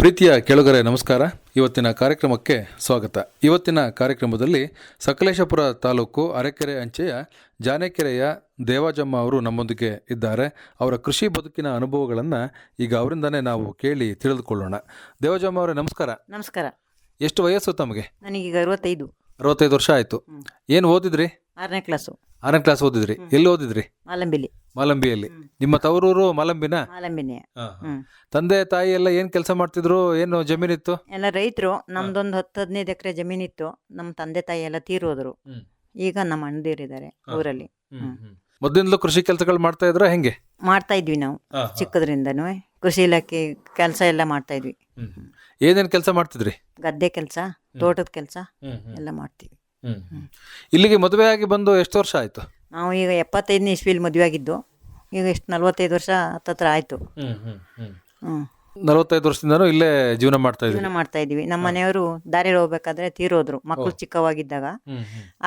ಪ್ರೀತಿಯ ಕೆಳಗರೆ ನಮಸ್ಕಾರ. ಇವತ್ತಿನ ಕಾರ್ಯಕ್ರಮಕ್ಕೆ ಸ್ವಾಗತ. ಇವತ್ತಿನ ಕಾರ್ಯಕ್ರಮದಲ್ಲಿ ಸಕಲೇಶಪುರ ತಾಲೂಕು ಅರೆಕೆರೆ ಅಂಚೆಯ ಜಾನೆಕೆರೆಯ ದೇವಾಜಮ್ಮ ಅವರು ನಮ್ಮೊಂದಿಗೆ ಇದ್ದಾರೆ. ಅವರ ಕೃಷಿ ಬದುಕಿನ ಅನುಭವಗಳನ್ನು ಈಗ ಅವರಿಂದನೇ ನಾವು ಕೇಳಿ ತಿಳಿದುಕೊಳ್ಳೋಣ. ದೇವಾಜಮ್ಮ ಅವರೇ ನಮಸ್ಕಾರ. ನಮಸ್ಕಾರ. ಎಷ್ಟು ವಯಸ್ಸು ತಮಗೆ? ನನಗೀಗ ಅರವತ್ತೈದು. ಅರವತ್ತೈದು ವರ್ಷ ಆಯಿತು. ಏನು ಓದಿದ್ರಿ? ಆರನೇ ಕ್ಲಾಸು ಆರನೇ ಕ್ಲಾಸ್ ಓದಿದ್ರಿ? ಎಲ್ಲಿ ಓದಿದ್ರಿ? ಮಾಲಂಬಿಲಿ. ಮಾಲಂಬಿಯಲ್ಲಿ. ನಿಮ್ಮ ತವರೂರು ಮಾಲಂಬಿನ? ಮಾಲಂಬಿನಿ. ತಂದೆ ತಾಯಿ ಎಲ್ಲ ಏನ್ ಕೆಲಸ ಮಾಡ್ತಿದ್ರು? ಏನು ಜಮೀನಿತ್ತು ಎಲ್ಲ ರೈತರು ನಮ್ದೊಂದು ಹತ್ತು ಹದಿನೈದು ಎಕರೆ ಜಮೀನಿತ್ತು ನಮ್ಮ ತಂದೆ ತಾಯಿ ಎಲ್ಲ ತೀರೋದ್ರು. ಈಗ ನಮ್ಮ ಅಣ್ಣದಿರಿದ್ದಾರೆ ಊರಲ್ಲಿ. ಮೊದಲಿಂದಲೂ ಕೃಷಿ ಕೆಲಸಗಳು ಮಾಡ್ತಾ ಇದ್ರ? ಹೆಂಗೆ? ಮಾಡ್ತಾ ಇದ್ವಿ ನಾವು ಚಿಕ್ಕದ್ರಿಂದನೂ. ಕೃಷಿ ಇಲಾಖೆ ಕೆಲಸ ಎಲ್ಲ ಮಾಡ್ತಾ ಇದ್ವಿ. ಏನೇನು ಕೆಲಸ ಮಾಡ್ತಿದ್ರಿ? ಗದ್ದೆ ಕೆಲಸ ತೋಟದ ಕೆಲಸ ಎಲ್ಲ ಮಾಡ್ತೀವಿ. ಇಲ್ಲಿಗೆ ಮದುವೆ ಆಗಿ ಬಂದು ಎಷ್ಟು ವರ್ಷ ಆಯ್ತು? ನಾವು ಈಗ ಎಪ್ಪತ್ತೈದನೇ ಇಸ್ವಿಲಿ ಮದುವೆ ಆಗಿದ್ದು ಈಗ ಎಷ್ಟು ನಲವತ್ತೈದು ವರ್ಷ ಹತ್ತತ್ರ ಆಯಿತು. ಹ್ಞೂ ನಲವತ್ತೈದು ವರ್ಷದಿಂದನೂ ಇಲ್ಲೇ ಜೀವನ ಮಾಡ್ತಾ ಇದ್ದೀವಿ ಜೀವನ ಮಾಡ್ತಾ ಇದ್ದೀವಿ. ನಮ್ಮ ಮನೆಯವರು ದಾರಿ ಹೋಗ್ಬೇಕಾದ್ರೆ ತೀರೋದ್ರು ಮಕ್ಕಳು ಚಿಕ್ಕವಾಗಿದ್ದಾಗ.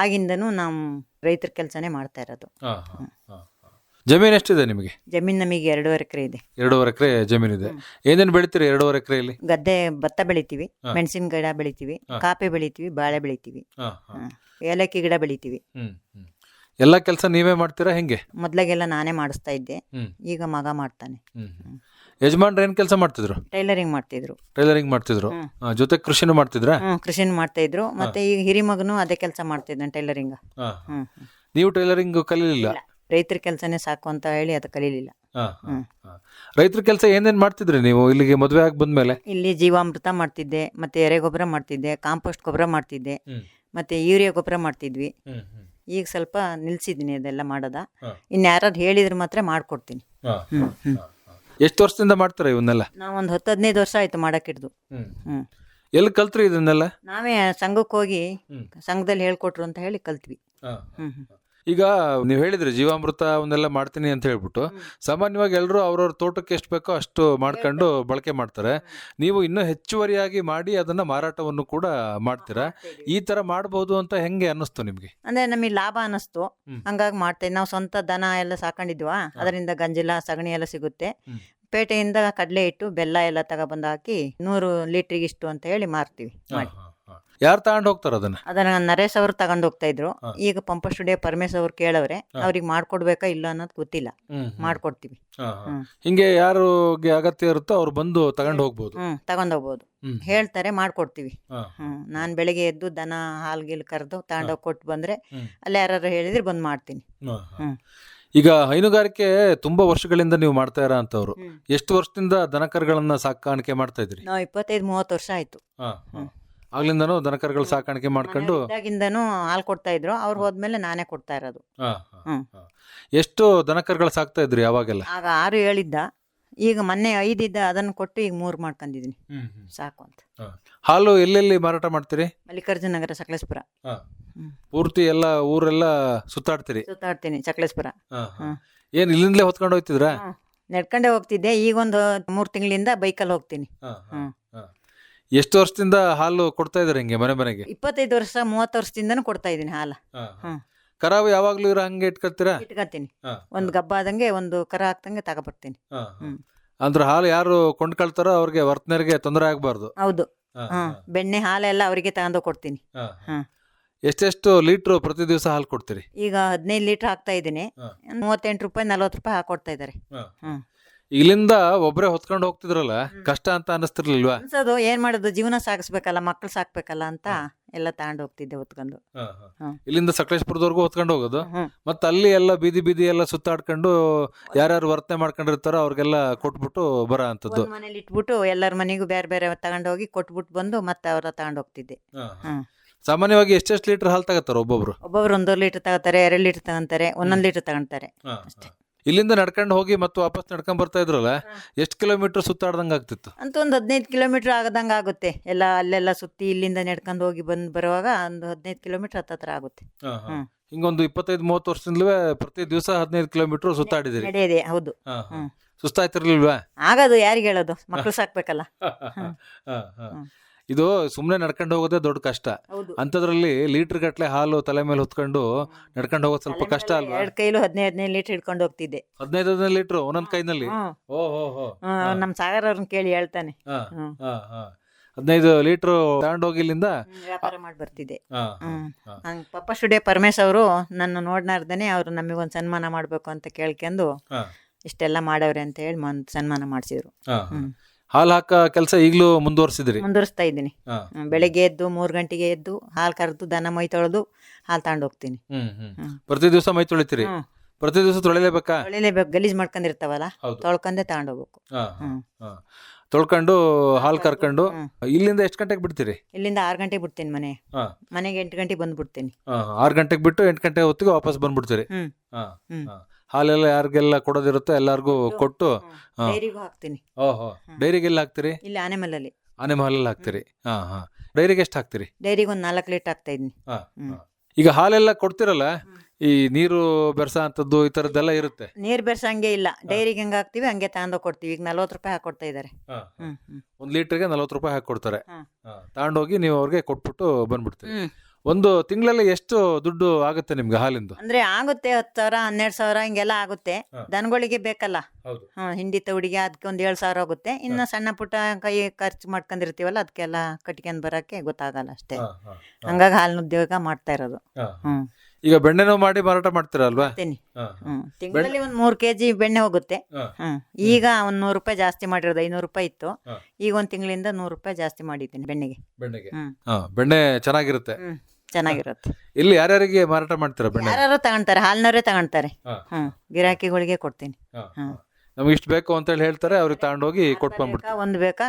ಆಗಿಂದನೂ ನಾವು ರೈತರ ಕೆಲಸನೇ ಮಾಡ್ತಾ ಇರೋದು. ಜಮೀನು ಎಷ್ಟಿದೆ ನಿಮಗೆ? ಜಮೀನ್ ನಮಗೆ ಎರಡೂವರೆ ಎಕರೆ ಇದೆ. ಎರಡೂವರೆ ಎಕರೆ ಜಮೀನಿದೆ ಏನೇನು ಬೆಳಿತೀರಿ ಎರಡೂವರೆ ಎಕರೆಯಲ್ಲಿ? ಗದ್ದೆ ಭತ್ತ ಬೆಳಿತೀವಿ ಮೆಣಸಿನ ಗಿಡ ಬೆಳಿತೀವಿ ಕಾಫಿ ಬೆಳಿತೀವಿ ಬಾಳೆ ಬೆಳಿತೀವಿ. ಏಲಕ್ಕಿ ಗಿಡ ಬೆಳಿತೀವಿ. ಎಲ್ಲ ಕೆಲಸ ನೀವೇ ಮಾಡ್ತೀರಾ ಹೆಂಗೆ? ಮೊದ್ಲಾಗೆಲ್ಲ ನಾನೇ ಮಾಡಿಸ್ತಾ ಇದ್ದೆ. ಹ್ಮ್. ಈಗ ಮಗ ಮಾಡ್ತಾನೆ. ಯಜಮಾನ್ರು ಏನು ಕೆಲಸ ಮಾಡ್ತಿದ್ರು? ಟೈಲರಿಂಗ್ ಮಾಡ್ತಿದ್ರು. ಟೈಲರಿಂಗ್ ಮಾಡ್ತಿದ್ರು. ಆ, ಜೊತೆ ಕೃಷಿನೂ ಮಾಡ್ತಿದ್ರಾ? ಹ್ಮ್ ಕೃಷಿನ ಮಾಡ್ತಾ ಇದ್ರು. ಮತ್ತೆ ಈಗ ಹಿರಿ ಮಗನು ಅದೇ ಕೆಲಸ ಮಾಡ್ತಿದ್ದಾನೆ ಟೈಲರಿಂಗ್. ಹಾ. ಹ್ಮ್. ನೀವು ಟೈಲರಿಂಗ್ ಕಲೀಲಿಲ್ಲ? ರೈತರ ಕೆಲಸನೇ ಸಾಕು ಅಂತ ಹೇಳಿ ಅದು ಕಲೀಲಿಲ್ಲ. ರೈತರ ಕೆಲಸ ಏನೇನು ಮಾಡ್ತಿದ್ರಿ ನೀವು? ಇಲ್ಲಿಗೆ ಮದುವೆ ಆಗಿ ಬಂದ್ಮೇಲೆ? ಇಲ್ಲಿ ಜೀವಾಮೃತ ಮಾಡ್ತಿದ್ದೆ ಮತ್ತೆ ಎರೆಗೊಬ್ಬರ ಮಾಡ್ತಿದ್ದೆ ಕಾಂಪೋಸ್ಟ್ ಗೊಬ್ಬರ ಮಾಡ್ತಿದ್ದೆ ಮತ್ತೆ ಯೂರಿಯಾ ಗೊಬ್ಬರ ಮಾಡ್ತಿದ್ವಿ. ಈಗ ಸ್ವಲ್ಪ ನಿಲ್ಸಿದ್ದೀನಿ ಅದೆಲ್ಲ ಮಾಡೋದ. ಇನ್ನು ಯಾರಾದ್ರು ಹೇಳಿದ್ರೆ ಮಾತ್ರ ಮಾಡ್ಕೊಡ್ತೀನಿ. ಹ್ಮ್ ಹ್ಮ್. ಎಷ್ಟು ವರ್ಷದಿಂದ ಮಾಡ್ತಾರೆ ಇವನ್ನೆಲ್ಲ? ನಾವು ಒಂದು ಹತ್ತು ಹದಿನೈದು ವರ್ಷ ಆಯ್ತು ಮಾಡಕ್ಕಿಡ್ದು. ಹ್ಮ್. ಎಲ್ಲಿ ಕಲ್ತ್ರಿ ಇದನ್ನೆಲ್ಲ? ನಾವೇ ಸಂಘಕ್ಕೆ ಹೋಗಿ ಸಂಘದಲ್ಲಿ ಹೇಳ್ಕೊಟ್ರು ಅಂತ ಹೇಳಿ ಕಲ್ತ್ವಿ. ಹ್ಮ್ ಹ್ಮ್. ಈಗ ನೀವು ಹೇಳಿದ್ರಿ ಜೀವಾಮೃತ ಅವನ್ನೆಲ್ಲ ಮಾಡ್ತೀನಿ ಅಂತ ಹೇಳ್ಬಿಟ್ಟು. ಸಾಮಾನ್ಯವಾಗಿ ಎಲ್ಲರೂ ಅವ್ರವ್ರ ತೋಟಕ್ಕೆ ಎಷ್ಟು ಬೇಕೋ ಅಷ್ಟು ಮಾಡ್ಕೊಂಡು ಬಳಕೆ ಮಾಡ್ತಾರೆ. ನೀವು ಇನ್ನೂ ಹೆಚ್ಚುವರಿಯಾಗಿ ಮಾಡಿ ಅದನ್ನ ಮಾರಾಟವನ್ನು ಕೂಡ ಮಾಡ್ತೀರಾ. ಈ ತರ ಮಾಡಬಹುದು ಅಂತ ಹೆಂಗೆ ಅನ್ನಿಸ್ತು ನಿಮ್ಗೆ? ಅಂದ್ರೆ ನಮಗೆ ಲಾಭ ಅನ್ನಿಸ್ತು. ಹಂಗಾಗಿ ಮಾಡ್ತೇವೆ. ನಾವು ಸ್ವಂತ ದನ ಎಲ್ಲ ಸಾಕೊಂಡಿದ್ವಾ? ಅದರಿಂದ ಗಂಜಿಲ ಸಗಣಿ ಎಲ್ಲ ಸಿಗುತ್ತೆ. ಪೇಟೆಯಿಂದ ಕಡಲೆ ಇಟ್ಟು ಬೆಲ್ಲ ಎಲ್ಲ ತಗೊಬಂದು ಹಾಕಿ ನೂರು ಲೀಟ್ರಿಗೆ ಇಷ್ಟು ಅಂತ ಹೇಳಿ ಮಾರ್ತೀವಿ. ಮಾಡಿ. ಯಾರು ತಗೊಂಡು ಹೋಗ್ತಾರ ಅದನ್ನ? ಅದನ್ನ ನರೇಶ್ ಅವರು ತಗೊಂಡು ಹೋಗ್ತಾ ಇದ್ರು. ಈಗ ಪಂಪ ಸ್ಟುಡಿಯೋ ಪರಮೇಶ್ ಅವ್ರು ಕೇಳವ್ರೆ ಅವ್ರಿಗೆ ಮಾಡ್ಕೊಡ್ಬೇಕಾ ಇಲ್ಲ ಅನ್ನೋದು ಗೊತ್ತಿಲ್ಲ. ಮಾಡ್ಕೊಡ್ತೀವಿ. ಹಿಂಗೆ ಯಾರಿಗೆ ಅಗತ್ಯ ಇರುತ್ತೋ ಅವ್ರು ಬಂದು ತಗೊಂಡು ಹೋಗ್ಬೋದು. ತಗೊಂಡು ಹೋಗ್ಬೋದು. ಹೇಳ್ತಾರೆ ಮಾಡ್ಕೊಡ್ತೀವಿ. ನಾನು ಬೆಳಗ್ಗೆ ಎದ್ದು ದನ ಹಾಲು ಗೀಲ್ ಕರೆದು ತಗೊಂಡೋಗಿ ಕೊಟ್ಟು ಬಂದ್ರೆ. ಅಲ್ಲಿ ಯಾರು ಹೇಳಿದ್ರೆ ಬಂದು ಮಾಡ್ತೀನಿ. ಹ್ಮ್. ಈಗ ಹೈನುಗಾರಿಕೆ ತುಂಬಾ ವರ್ಷಗಳಿಂದ ನೀವು ಮಾಡ್ತಾ ಇರೋ ಅಂತವ್ರು. ಎಷ್ಟು ವರ್ಷದಿಂದ ದನಕರುಗಳನ್ನ ಸಾಕಾಣಿಕೆ ಮಾಡ್ತಾ ಇದ್ರಿ? ನಾವು ಇಪ್ಪತ್ತೈದು ಮೂವತ್ತು ವರ್ಷ ಆಯ್ತು. ಆಗ್ಲಿಂದನೂ ದನಕರುಗಳು ಸಾಕಾಣಿಕೆ ಮಾಡ್ಕೊಂಡು ಇದ್ದಾಗಿಂದನೂ ಹಾಲು ಕೊಡ್ತಾ ಇದ್ರು ಅವ್ರು ಹೋದ್ಮೇಲೆ ನಾನೇ ಕೊಡ್ತಾ ಇರೋದು ಹಾ, ಹಾ, ಹ್ಮ್. ಹಾ. ಎಷ್ಟು ದನಕರುಗಳು ಸಾಕ್ತಾ ಇದ್ರಿ ಯಾವಾಗೆಲ್ಲ ಆಗ ಆರು ಹೇಳಿದ್ದ ಈಗ ಮೊನ್ನೆ ಐದಿದ್ದ ಅದನ್ನು ಕೊಟ್ಟು ಈಗ ಮೂರು ಮಾಡ್ಕೊಂಡಿದ್ದೀನಿ ಸಾಕು ಅಂತ ಹಾಲು ಎಲ್ಲೆಲ್ಲಿ ಮಾರಾಟ ಮಾಡ್ತೀರಿ ಮಲ್ಲಿಕಾರ್ಜುನ ನಗರ ಸಕಲೇಶ್ಪುರ ಹಾ. ಹ್ಮ್. ಪೂರ್ತಿ ಎಲ್ಲ ಊರೆಲ್ಲ ಸುತ್ತಾಡ್ತೀರಿ ಸುತ್ತಾಡ್ತೀನಿ ಸಕಲೇಶ್ಪುರ ಹಾ, ಹಾ. ಹ್ಮ್. ಏನ್ ಇಲ್ಲಿಂದಲೇ ಹೊತ್ಕೊಂಡು ಹೋಗ್ತಿದ್ರಾ. ನಡ್ಕೊಂಡೇ ಹೋಗ್ತಿದ್ದೆ ಈಗ ಒಂದು ಮೂರು ತಿಂಗಳಿಂದ ಬೈಕಲ್ಲಿ ಹೋಗ್ತೀನಿ ಹಾ, ಹಾ, ಹ್ಮ್. ಹಾ. ಎಷ್ಟು ವರ್ಷದಿಂದ ಹಾಲು ಕೊಡ್ತಾ ಇದಾರೆ ಹಿಂಗೆ ಮನೆ ಮನೆಗೆ ಇಪ್ಪತ್ತೈದು ವರ್ಷ ಮೂವತ್ತು ವರ್ಷದಿಂದನೂ ಕೊಡ್ತಾ ಇದ್ದೀನಿ ಹಾಲು. ಹ್ಮ್. ಕರಾವು ಯಾವಾಗ್ಲೂ ಇರೋ ಹಂಗೆ ಇಟ್ಕೊಳ್ತೀರಾ ಇಟ್ಕೊತೀನಿ ಹಾ, ಒಂದು ಗಬ್ಬ ಆದಂಗೆ ಒಂದು ಕರ ಹಾಕ್ದಂಗೆ ತಗೊಬರ್ತೀನಿ ಹಾ, ಹಾ. ಹ್ಮ್. ಅಂದ್ರೆ ಹಾಲು ಯಾರು ಕೊಂಡ್ಕೊಳ್ತಾರೋ ಅವ್ರಿಗೆ ವರ್ತನರಿಗೆ ತೊಂದರೆ ಆಗ್ಬಾರ್ದು ಹೌದು ಹಾ, ಹ್ಮ್ ಬೆಣ್ಣೆ ಹಾಲೆಲ್ಲ ಅವರಿಗೆ ತಗೊಂಡು ಕೊಡ್ತೀನಿ ಹಾ, ಹಾ. ಹ್ಮ್. ಎಷ್ಟೆಷ್ಟು ಲೀಟ್ರು ಪ್ರತಿ ದಿವಸ ಹಾಲು ಕೊಡ್ತೀರಿ ಈಗ ಹದಿನೈದು ಲೀಟ್ರ್ ಹಾಕ್ತಾ ಇದ್ದೀನಿ ಹಾ. ಮೂವತ್ತೆಂಟು ರೂಪಾಯಿ ನಲ್ವತ್ತು ರೂಪಾಯಿ ಹಾಕೊಡ್ತಾ ಇದ್ದಾರೆ ಹ್ಮ್. ಇಲ್ಲಿಂದ ಒಬ್ಬರೇ ಹೊತ್ಕೊಂಡು ಹೋಗ್ತಿದ್ರಲ್ಲ ಕಷ್ಟ ಅಂತ ಅನಿಸ್ತಿರ್ಲಿಲ್ವಾ? ಅನ್ಸೋದು ಏನ್ ಮಾಡೋದು? ಜೀವನ ಸಾಗಿಸ್ಬೇಕಲ್ಲ ಮಕ್ಳು ಸಾಕ್ಬೇಕಲ್ಲ ಅಂತ ಎಲ್ಲ ತಗೊಂಡು ಹೋಗ್ತಿದ್ದೆ ಹೊತ್ಕೊಂಡು. ಇಲ್ಲಿಂದ ಸಕಲೇಶ್ಪುರದವರೆಗೂ ಹೊತ್ಕೊಂಡು ಹೋಗೋದು. ಹ್ಮ್. ಮತ್ತೆ ಅಲ್ಲಿ ಎಲ್ಲ ಬೀದಿ ಬೀದಿ ಎಲ್ಲ ಸುತ್ತಾಡ್ಕೊಂಡು ಯಾರ್ಯಾರು ವರ್ತನೆ ಮಾಡ್ಕೊಂಡಿರ್ತಾರೋ ಅವ್ರಿಗೆಲ್ಲ ಕೊಟ್ಬಿಟ್ಟು ಬರೋ ಅಂತದ್ದು. ಒಂದ್ ಮನೇಲಿ ಇಟ್ಬಿಟ್ಟು ಎಲ್ಲರ ಮನೆಗೂ ಬೇರೆ ಬೇರೆ ತಗೊಂಡೋಗಿ ಕೊಟ್ಬಿಟ್ಟು ಬಂದು ಮತ್ತೆ ಅವ್ರ ತಗೊಂಡು ಹೋಗ್ತಿದ್ದೆ. ಹ್ಮ್. ಸಾಮಾನ್ಯವಾಗಿ ಎಷ್ಟೆಷ್ಟು ಲೀಟರ್ ಹಾಲು ತಗೋತಾರೆ ಒಬ್ಬೊಬ್ರು? ಒಬ್ಬೊಬ್ರು ಒಂದೂವರೆ ಲೀಟರ್ ತಗೋತಾರೆ ಎರಡು ಲೀಟರ್ ತಗೊಂತಾರೆ ಒಂದೊಂದು ಲೀಟರ್ ತಗೊಂತಾರೆ ಅಷ್ಟೇ. ಇಲ್ಲಿಂದ ನಡ್ಕೊಂಡು ಹೋಗಿ ಮತ್ತೆ ವಾಪಸ್ ನಡ್ಕೊಂಡ್ ಬರ್ತಾ ಇದ್ರಲ್ಲ ಎಷ್ಟು ಕಿಲೋಮೀಟರ್ ಸುತ್ತಾಡ್ದಂಗೆ ಆಗ್ತಿತ್ತು? ಅಂತ ಒಂದು ಹದಿನೈದು ಕಿಲೋಮೀಟರ್ ಆಗದಂಗೆ ಆಗುತ್ತೆ. ಎಲ್ಲ ಅಲ್ಲೆಲ್ಲ ಸುತ್ತಿ ಇಲ್ಲಿಂದ ನಡ್ಕೊಂಡು ಹೋಗಿ ಬಂದು ಬರುವಾಗ ಒಂದು ಹದಿನೈದು ಕಿಲೋಮೀಟರ್ ಹತ್ತತ್ರ ಆಗುತ್ತೆ. ಹ್ಮ್. ಹಿಂಗೊಂದು ಇಪ್ಪತ್ತೈದು ಮೂವತ್ತು ವರ್ಷದಿಂದಲೇ ಪ್ರತಿ ದಿವಸ ಹದಿನೈದು ಕಿಲೋಮೀಟರ್ ಸುತ್ತಾಡಿದಿರಿ. ನಡೆಯದೆ ಹೌದು. ಹಾ, ಹಾ. ಸುಸ್ತಾಯ್ತಿರ್ಲಿಲ್ವಾ? ಆಗೋದು ಯಾರಿಗೆ ಹೇಳೋದು ಮಕ್ಳು ಸಾಕ್ಬೇಕಲ್ಲ. ಹಾ, ಹಾ. ಇದು ಸುಮ್ಮನೆ ನಡ್ಕೊಂಡು ಹೋಗೋದೇ ದೊಡ್ಡ ಕಷ್ಟ. ಅಂಥದ್ರಲ್ಲಿ ಲೀಟರ್ ಗಟ್ಟಲೆ ಹಾಲು ತಲೆ ಮೇಲೆ ಹೊತ್ಕೊಂಡು ನಡ್ಕೊಂಡು ಹೋಗೋದು ಸ್ವಲ್ಪ ಕಷ್ಟ ಅಲ್ವಾ? ಎರಡು ಕೈಲು ಹದಿನೈದು ಹದಿನೈದು ಲೀಟರ್ ಹಿಡ್ಕೊಂಡು ಹೋಗ್ತಿದ್ದೆ. ಹದಿನೈದು ಹದಿನೈದು ಲೀಟರ್ ಒಂದೊಂದು ಕೈನಲ್ಲಿ. ಓ ಹೋ ಹೋ. ಹ್ಮ್, ನಮ್ ಸಾಗರ್ ಅವ್ರನ್ನ ಕೇಳಿ ಹೇಳ್ತಾನೆ. ಹಾ, ಹ್ಮ್. ಹಾ, ಹಾ. ಹದಿನೈದು ಲೀಟ್ರು ತಗೊಂಡೋಗಿ ಇಲ್ಲಿಂದ ವ್ಯಾಪಾರ ಮಾಡಿ ಬರ್ತಿದ್ದೆ. ಹಾ, ಹ್ಮ್. ಹಾ. ಹಂಗ್ ಪಪ್ಪ ಸ್ಟುಡಿಯೋ ಪರಮೇಶ್ ಅವರು ನನ್ನ ನೋಡ್ನಾರ್ದೇನೆ ಅವ್ರು ನಮಗೊಂದು ಸನ್ಮಾನ ಮಾಡ್ಬೇಕು ಅಂತ ಕೇಳ್ಕೊಂಡು ಹಾ, ಇಷ್ಟೆಲ್ಲ ಮಾಡವ್ರೆ ಅಂತ ಹೇಳಿ ಮನ್- ಸನ್ಮಾನ ಮಾಡಿಸಿದ್ರು. ಹಾ, ಹಾ. ಹಾಲು ಹಾಕ ಕೆಲಸ ಈಗಲೂ ಮುಂದುವರಿಸಿದ್ರಿ ಮುಂದುವರಿಸ್ತಾ ಇದ್ದೀನಿ ಬೆಳಿಗ್ಗೆ ಹ್ಮ್, ಬೆಳಗ್ಗೆ ಎದ್ದು ಮೂರ್ ಗಂಟೆಗೆ ಎದ್ದು ಹಾಲು ಕರೆದು ದನ ಮೈ ತೊಳೆದು ಹಾಲು ತಗೊಂಡು ಹೋಗ್ತೀನಿ ಹ್ಮ್ ಹ್ಮ್ ಹ್ಮ್. ಪ್ರತಿ ದಿವಸ ಮೈ ತೊಳಿತೀರಿ ಹ್ಮ್. ಪ್ರತಿ ದಿವಸ ತೊಳಿಲೇಬೇಕಾ ತೊಳಿಲೇಬೇಕು ಗಲೀಜ್ ಮಾಡ್ಕೊಂಡಿರ್ತಾವಲ್ಲ ಹೌದು ತೊಳ್ಕೊಂಡೆ ತಗೊಂಡೋಗ್ಬೇಕು ಹಾ, ಹ್ಮ್. ಹಾ. ತೊಳ್ಕೊಂಡು ಹಾಲು ಕರ್ಕೊಂಡು ಹ್ಮ್. ಇಲ್ಲಿಂದ ಎಷ್ಟು ಗಂಟೆಗೆ ಬಿಡ್ತೀರಿ ಇಲ್ಲಿಂದ ಆರು ಗಂಟೆಗೆ ಬಿಡ್ತೀನಿ ಮನೆ ಹಾ. ಮನೆಗೆ ಎಂಟು ಗಂಟೆಗೆ ಬಂದ್ಬಿಡ್ತೀನಿ ಬಿಡ್ತೀನಿ ಆರು ಗಂಟೆಗೆ ಬಿಟ್ಟು ಎಂಟು ಗಂಟೆ ಹೊತ್ತಿಗೆ ವಾಪಸ್ ಬಂದ್ಬಿಡ್ತೀರಿ ಹ್ಮ್. ಹಾ, ಹ್ಮ್. ಹಾ. ಹಾಲೆಲ್ಲ ಯಾರಿಗೆಲ್ಲ ಕೊಡೋದಿರುತ್ತೋ ಎಲ್ಲಾರ್ಗೂ ಕೊಟ್ಟು ಹಾ. ಡೈರಿಗೂ ಹಾಕ್ತೀನಿ. ಓಹೋ. ಡೈರಿಗೆ ಎಲ್ಲಿ ಹಾಕ್ತೀರಿ? ಇಲ್ಲಿ ಆನೆಮಲ್ಲಲ್ಲಿ ಆನೆ ಹಾಲಲ್ಲಿ ಹಾಕ್ತೀರಿ. ಹಾ ಹಾ. ಡೈರಿಗೆ ಎಷ್ಟು ಹಾಕ್ತೀರಿ? ಡೈರಿಗೆ ಒಂದು ನಾಲ್ಕು ಲೀಟರ್ ಹಾಕ್ತಾ ಇದ್ದೀನಿ. ಹಾ, ಹ್ಮ್. ಹಾ. ಈಗ ಹಾಲೆಲ್ಲ ಕೊಡ್ತಿರಲ್ಲ ಈ ನೀರು ಬೆರ್ಸ ಅಂತದ್ದು ಈ ಥರದ್ದೆಲ್ಲ ಇರುತ್ತೆ? ನೀರು ಬೆರ್ಸಂಗೆ ಇಲ್ಲ. ಡೈರಿಗೆ ಹೆಂಗೆ ಹಾಕ್ತಿವಿ ಹಂಗೆ ತಗೊಂಡೋಗಿ ಕೊಡ್ತೀವಿ. ಈಗ ನಲ್ವತ್ತು ರೂಪಾಯಿ ಹಾಕೊಡ್ತಾ ಇದ್ದಾರೆ ಹ್ಮ್ ಹ್ಮ್. ಒಂದ್ ಲೀಟರ್ಗೆ ನಲ್ವತ್ತು ರೂಪಾಯಿ ಹಾಕಿ ಕೊಡ್ತಾರೆ ಹಾ. ಹಾ. ತಗೊಂಡೋಗಿ ನೀವು ಅವ್ರಿಗೆ ಕೊಟ್ಬಿಟ್ಟು ಬಂದ್ಬಿಡ್ತೀವಿ ಹ್ಮ್. ಒಂದು ತಿಂಗಳಲ್ಲಿ ಎಷ್ಟು ದುಡ್ಡು ಆಗುತ್ತೆ ನಿಮ್ಗೆ ಹಾಲಿಂದು? ಅಂದ್ರೆ ಆಗುತ್ತೆ ಹತ್ತು ಸಾವಿರ ಹನ್ನೆರಡು ಸಾವಿರ ಹಿಂಗೆಲ್ಲ ಆಗುತ್ತೆ. ಹಾ. ದನಗಳಿಗೆ ಬೇಕಲ್ಲ. ಹೌದು. ಹಿಂಡಿ ತೌಡಿಗೆ ಅದಕ್ಕೆ ಒಂದು ಏಳು ಸಾವಿರ ಆಗುತ್ತೆ. ಇನ್ನು ಸಣ್ಣ ಪುಟ್ಟ ಕೈ ಖರ್ಚು ಮಾಡ್ಕೊಂಡಿರ್ತೀವಲ್ಲ ಅದಕ್ಕೆಲ್ಲ ಕಟ್ಕೊಂಡ್ ಬರಕ್ಕೆ ಗೊತ್ತಾಗಲ್ಲ ಅಷ್ಟೇ. ಹಂಗಾಗಿ ಹಾಲಿನ ಉದ್ಯೋಗ ಮಾಡ್ತಾ ಇರೋದು. ಹ್ಮ್. ಈಗ ಬೆಣ್ಣೆನೂ ಮಾಡಿ ಮಾರಾಟ ಮಾಡ್ತೀರಾ ಅಲ್ವಾ? ಮಾಡ್ತೀನಿ. ಹ್ಮ್. ತಿಂಗಳಲ್ಲಿ ಒಂದು ಮೂರ್ ಕೆಜಿ ಬೆಣ್ಣೆ ಹೋಗುತ್ತೆ. ಹ್ಮ್. ಈಗ ಒಂದು ನೂರು ರೂಪಾಯಿ ಜಾಸ್ತಿ ಮಾಡಿರೋದು ಐನೂರು ರೂಪಾಯಿ ಇತ್ತು. ಹಾ. ಈಗ ಒಂದು ತಿಂಗಳಿಂದ ನೂರು ರೂಪಾಯಿ ಜಾಸ್ತಿ ಮಾಡಿದ್ದೀನಿ ಬೆಣ್ಣೆಗೆ. ಬೆಣ್ಣೆಗೆ. ಹ್ಮ್. ಹಾ ಬೆಣ್ಣೆ ಚೆನ್ನಾಗಿರುತ್ತೆ. ಹ್ಮ್. ಚೆನ್ನಾಗಿರುತ್ತೆ ಇಲ್ಲಿ ಯಾರ್ಯಾರಿಗೆ ಮಾರಾಟ ಮಾಡ್ತಾರೆ ಬೆಣ್ಣೆ? ಯಾರು ತಗೊಂತಾರೆ ಹಾಲ್ನವರೇ ತಗೊಂತಾರೆ. ಹಾ. ಹ್ಮ್ ಗಿರಾಕಿಗಳಿಗೆ ಕೊಡ್ತೀನಿ. ಹಾ. ಹಾ. ನಮ್ಗೆ ಇಷ್ಟು ಬೇಕು ಅಂತ ಹೇಳಿ ಹೇಳ್ತಾರೆ ಅವ್ರಿಗೆ ತಗೊಂಡೋಗಿ ಕೊಟ್ಟು ಬಂದ್ಬಿಡ್ತಾರೆ ಬೇಕಾ ಒಂದು ಬೇಕಾ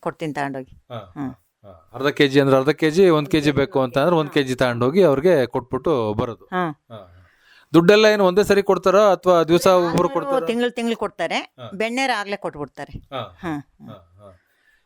ಕೊಡ್ತೀನಿ ತಗೊಂಡೋಗಿ. ಹಾ, ಹ್ಮ್. ಹಾ. ಅರ್ಧ ಕೆಜಿ ಅಂದ್ರೆ ಅರ್ಧ ಕೆಜಿ ಒಂದ್ ಕೆಜಿ ಬೇಕು ಅಂತ ಅಂದ್ರೆ ಒಂದ್ ಕೆಜಿ ತಗೊಂಡೋಗಿ ಅವ್ರಿಗೆ ಕೊಟ್ಬಿಟ್ಟು ಬರೋದು. ಹಾ, ಹಾ. ದುಡ್ಡೆಲ್ಲ ಏನು ಒಂದೇ ಸರಿ ಕೊಡ್ತಾರೋ ಅಥವಾ ದಿವಸ ಒಬ್ಬರು ಕೊಡ್ತಾರ? ತಿಂಗಳು ತಿಂಗಳು ಕೊಡ್ತಾರೆ. ಹಾ. ಬೆಣ್ಣೆರ ಆಗ್ಲೇ ಕೊಟ್ಬಿಡ್ತಾರೆ. ಹ್ಮ್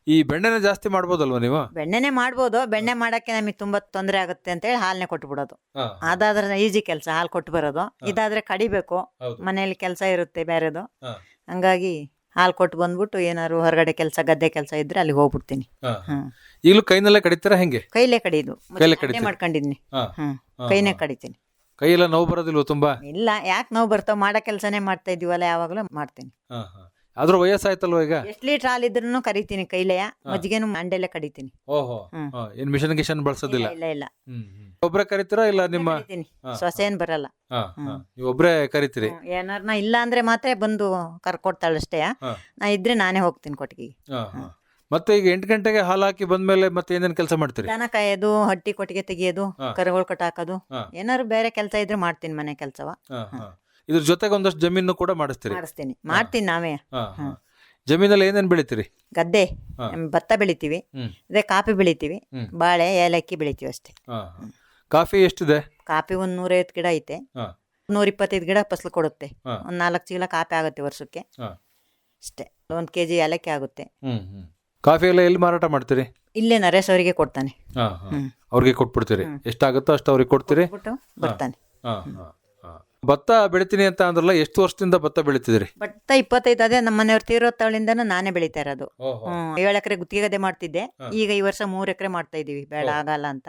ಈ ಬೆಣ್ಣೆನ ಜಾಸ್ತಿ ಮಾಡ್ಬೋದಲ್ವಾ ನೀವು? ಬೆಣ್ಣೆನೆ ಮಾಡ್ಬೋದು. ಬೆಣ್ಣೆ ಮಾಡಕ್ಕೆ ನಮಗೆ ತುಂಬಾ ತೊಂದರೆ ಆಗುತ್ತೆ ಅಂತ ಹೇಳಿ ಹಾಲ್ನೇ ಕೊಟ್ಟು ಬಿಡೋದು ಅದಾದ್ರೆ ಈಜಿ ಕೆಲಸ ಹಾಲು ಕೊಟ್ಟು ಬರೋದು. ಇದಾದ್ರೆ ಕಡಿಬೇಕು. ಮನೆಯಲ್ಲಿ ಮನೇಲಿ ಕೆಲಸ ಇರುತ್ತೆ ಬೇರೆದು. ಹಾ. ಹಂಗಾಗಿ ಹಾಲು ಕೊಟ್ಟು ಬಂದ್ಬಿಟ್ಟು ಏನಾದ್ರು ಹೊರಗಡೆ ಕೆಲಸ ಗದ್ದೆ ಕೆಲಸ ಇದ್ರೆ ಅಲ್ಲಿಗೆ ಹೋಗ್ಬಿಡ್ತೀನಿ. ಹಾ. ಈಗಲೂ ಕೈನಲ್ಲೇ ಕಡಿತಾರ ಹೆಂಗೆ? ಕೈಲೇ ಕಡಿಯೋದು. ಮತ್ತೆ ಕೈಲೇ ಕಡಿತೀರಿ? ಮಾಡ್ಕೊಂಡಿದ್ನಿ. ಹಾ. ಹ್ಮ್ ಹಾ, ಕೈನೇ ಹಾ. ಕಡಿತೀನಿ. ಕೈಯೆಲ್ಲ ನೋವು ಬರೋದಿಲ್ವ ತುಂಬಾ? ಇಲ್ಲ. ಯಾಕೆ ನಾವು ಬರ್ತಾವ ಮಾಡೋ ಕೆಲಸನೇ ಮಾಡ್ತಾ ಇದೀವಲ್ಲ ಯಾವಾಗಲೂ ಮಾಡ್ತೀನಿ. ಹಾ, ಹಾ. ಆದ್ರೂ ವಯಸ್ಸಾಯ್ತಲ್ವ ಈಗ? ಎಷ್ಟು ಲೀಟರ್ ಹಾಲು ಇದ್ರೂ ಕರಿತೀನಿ ಕೈಲೆಯ ಮಜ್ಜಿಗೆನು ಮಂಡೆಲೆ ಕಡಿತೀನಿ. ಓಹೋ ಹ್ಮ್. ಹಾ, ಏನ್ ಮಿಷನ್ ಗಿಷನ್ ಬಳಸೋದಿಲ್ಲ? ಇಲ್ಲ ಇಲ್ಲ ಹ್ಮ್ ಹ್ಮ್. ಒಬ್ರೇ ಕರಿತೀರಾ ಇಲ್ಲ ನಿಮ್ಮ ಕರಿತೀನಿ. ಹಾ, ಸೊಸೆ ಏನ್ ಬರಲ್ಲ. ಹಾ, ಹಾ. ನೀವು ಒಬ್ರೇ ಕರಿತೀರಿ? ಹ್ಮ್. ಏನಾರ ನಾ ಇಲ್ಲ ಅಂದ್ರೆ ಮಾತ್ರ ಬಂದು ಕರ್ಕೊಡ್ತಾಳಷ್ಟೇ ಅಷ್ಟೇ. ನಾ ಇದ್ರೆ ನಾನೇ ಹೋಗ್ತೀನಿ ಕೊಟ್ಟಿಗೆ ಹಾ, ಹಾ. ಮತ್ತೆ ಈಗ ಎಂಟು ಗಂಟೆಗೆ ಹಾಲು ಹಾಕಿ ಬಂದ್ಮೇಲೆ ಮತ್ತೆ ಏನೇನ್ ಕೆಲಸ ಮಾಡ್ತೀರಿ? ದನ ಕಾಯೋದು ಹಟ್ಟಿ ಕೊಟ್ಟಿಗೆ ತೆಗಿಯೋದು ಹಾ. ಕರುಗಳು ಕಟ್ಟಾಕೋದು ಹಾ. ಏನಾದ್ರು ಬೇರೆ ಕೆಲಸ ಇದ್ರೆ ಮಾಡ್ತೀನಿ ಮನೆ ಕೆಲಸವ. ಹಾ, ಹಾ. ಇದ್ರ ಜೊತೆಗೆ ಒಂದಷ್ಟು ಜಮೀನು ಕೂಡ ಮಾಡಿಸ್ತೀರಿ. ಮಾಡಿಸ್ತೀನಿ. ಮಾಡ್ತೀನಿ ನಾವೇ. ಹಾ. ಜಮೀನಲ್ಲಿ ಏನೇನ್ ಬೆಳಿತೀರಿ? ಗದ್ದೆ ಹಾ. ನಮ್ ಭತ್ತ ಬೆಳಿತೀವಿ. ಹ್ಮ್. ಅದೇ ಕಾಫಿ ಬೆಳಿತೀವಿ. ಹ್ಮ್. ಬಾಳೆ ಏಲಕ್ಕಿ ಬೆಳಿತೀವಿ ಅಷ್ಟೇ. ಹಾ, ಹಾ. ಕಾಫಿ ಎಷ್ಟಿದೆ? ಕಾಫಿ ಒಂದ್ ನೂರೈವತ್ತು ಗಿಡ ಐತೆ. ಹಾ. ನೂರ ಇಪ್ಪತ್ತೈದು ಗಿಡ ಫಸಲು ಕೊಡುತ್ತೆ. ಹಾ. ಒಂದ್ ನಾಲ್ಕು ಚೀಲ ಕಾಫಿ ಆಗುತ್ತೆ ವರ್ಷಕ್ಕೆ. ಹಾ. ಅಷ್ಟೇ. ಒಂದ್ ಕೆಜಿ ಏಲಕ್ಕಿ ಆಗುತ್ತೆ. ಹ್ಮ್ ಹ್ಮ್. ಕಾಫಿ ಎಲ್ಲ ಎಲ್ಲಿ ಮಾರಾಟ ಮಾಡ್ತೀರಿ? ಇಲ್ಲೇ ನರೇಶ್ ಅವರಿಗೆ ಕೊಡ್ತಾನೆ. ಹಾ, ಹಾ. ಹ್ಮ್. ಅವ್ರಿಗೆ ಕೊಟ್ಬಿಡ್ತೀರಿ. ಎಷ್ಟಾಗುತ್ತೋ ಅಷ್ಟು ಅವ್ರಿಗೆ ಕೊಡ್ತೀರಿ? ಬರ್ತಾನೆ. ಹಾ, ಹಾ, ಹಾ. ಭತ್ತ ಬೆಳಿತೀನಿ ಅಂತ ಅಂದ್ರಲ್ಲ ಎಷ್ಟು ವರ್ಷದಿಂದ ಭತ್ತ ಬೆಳಿತಿದ್ರಿ ಭತ್ತ ಇಪ್ಪತ್ತೈದು ಅದೇ ನಮ್ಮ ಮನೆಯವ್ರು ತೀರೋ ತವಳಿಂದನೂ ನಾನೇ ಬೆಳಿತಾ ಇರೋದು. ಹ್ಮ್ ಏಳು ಎಕರೆ ಗುತ್ತಿಗೆ ಮಾಡ್ತಿದ್ದೆ. ಈಗ ಈ ವರ್ಷ ಮೂರ್ ಎಕರೆ ಮಾಡ್ತಾ ಇದೀವಿ. ಬೇಡ ಆಗಲ್ಲ ಅಂತ.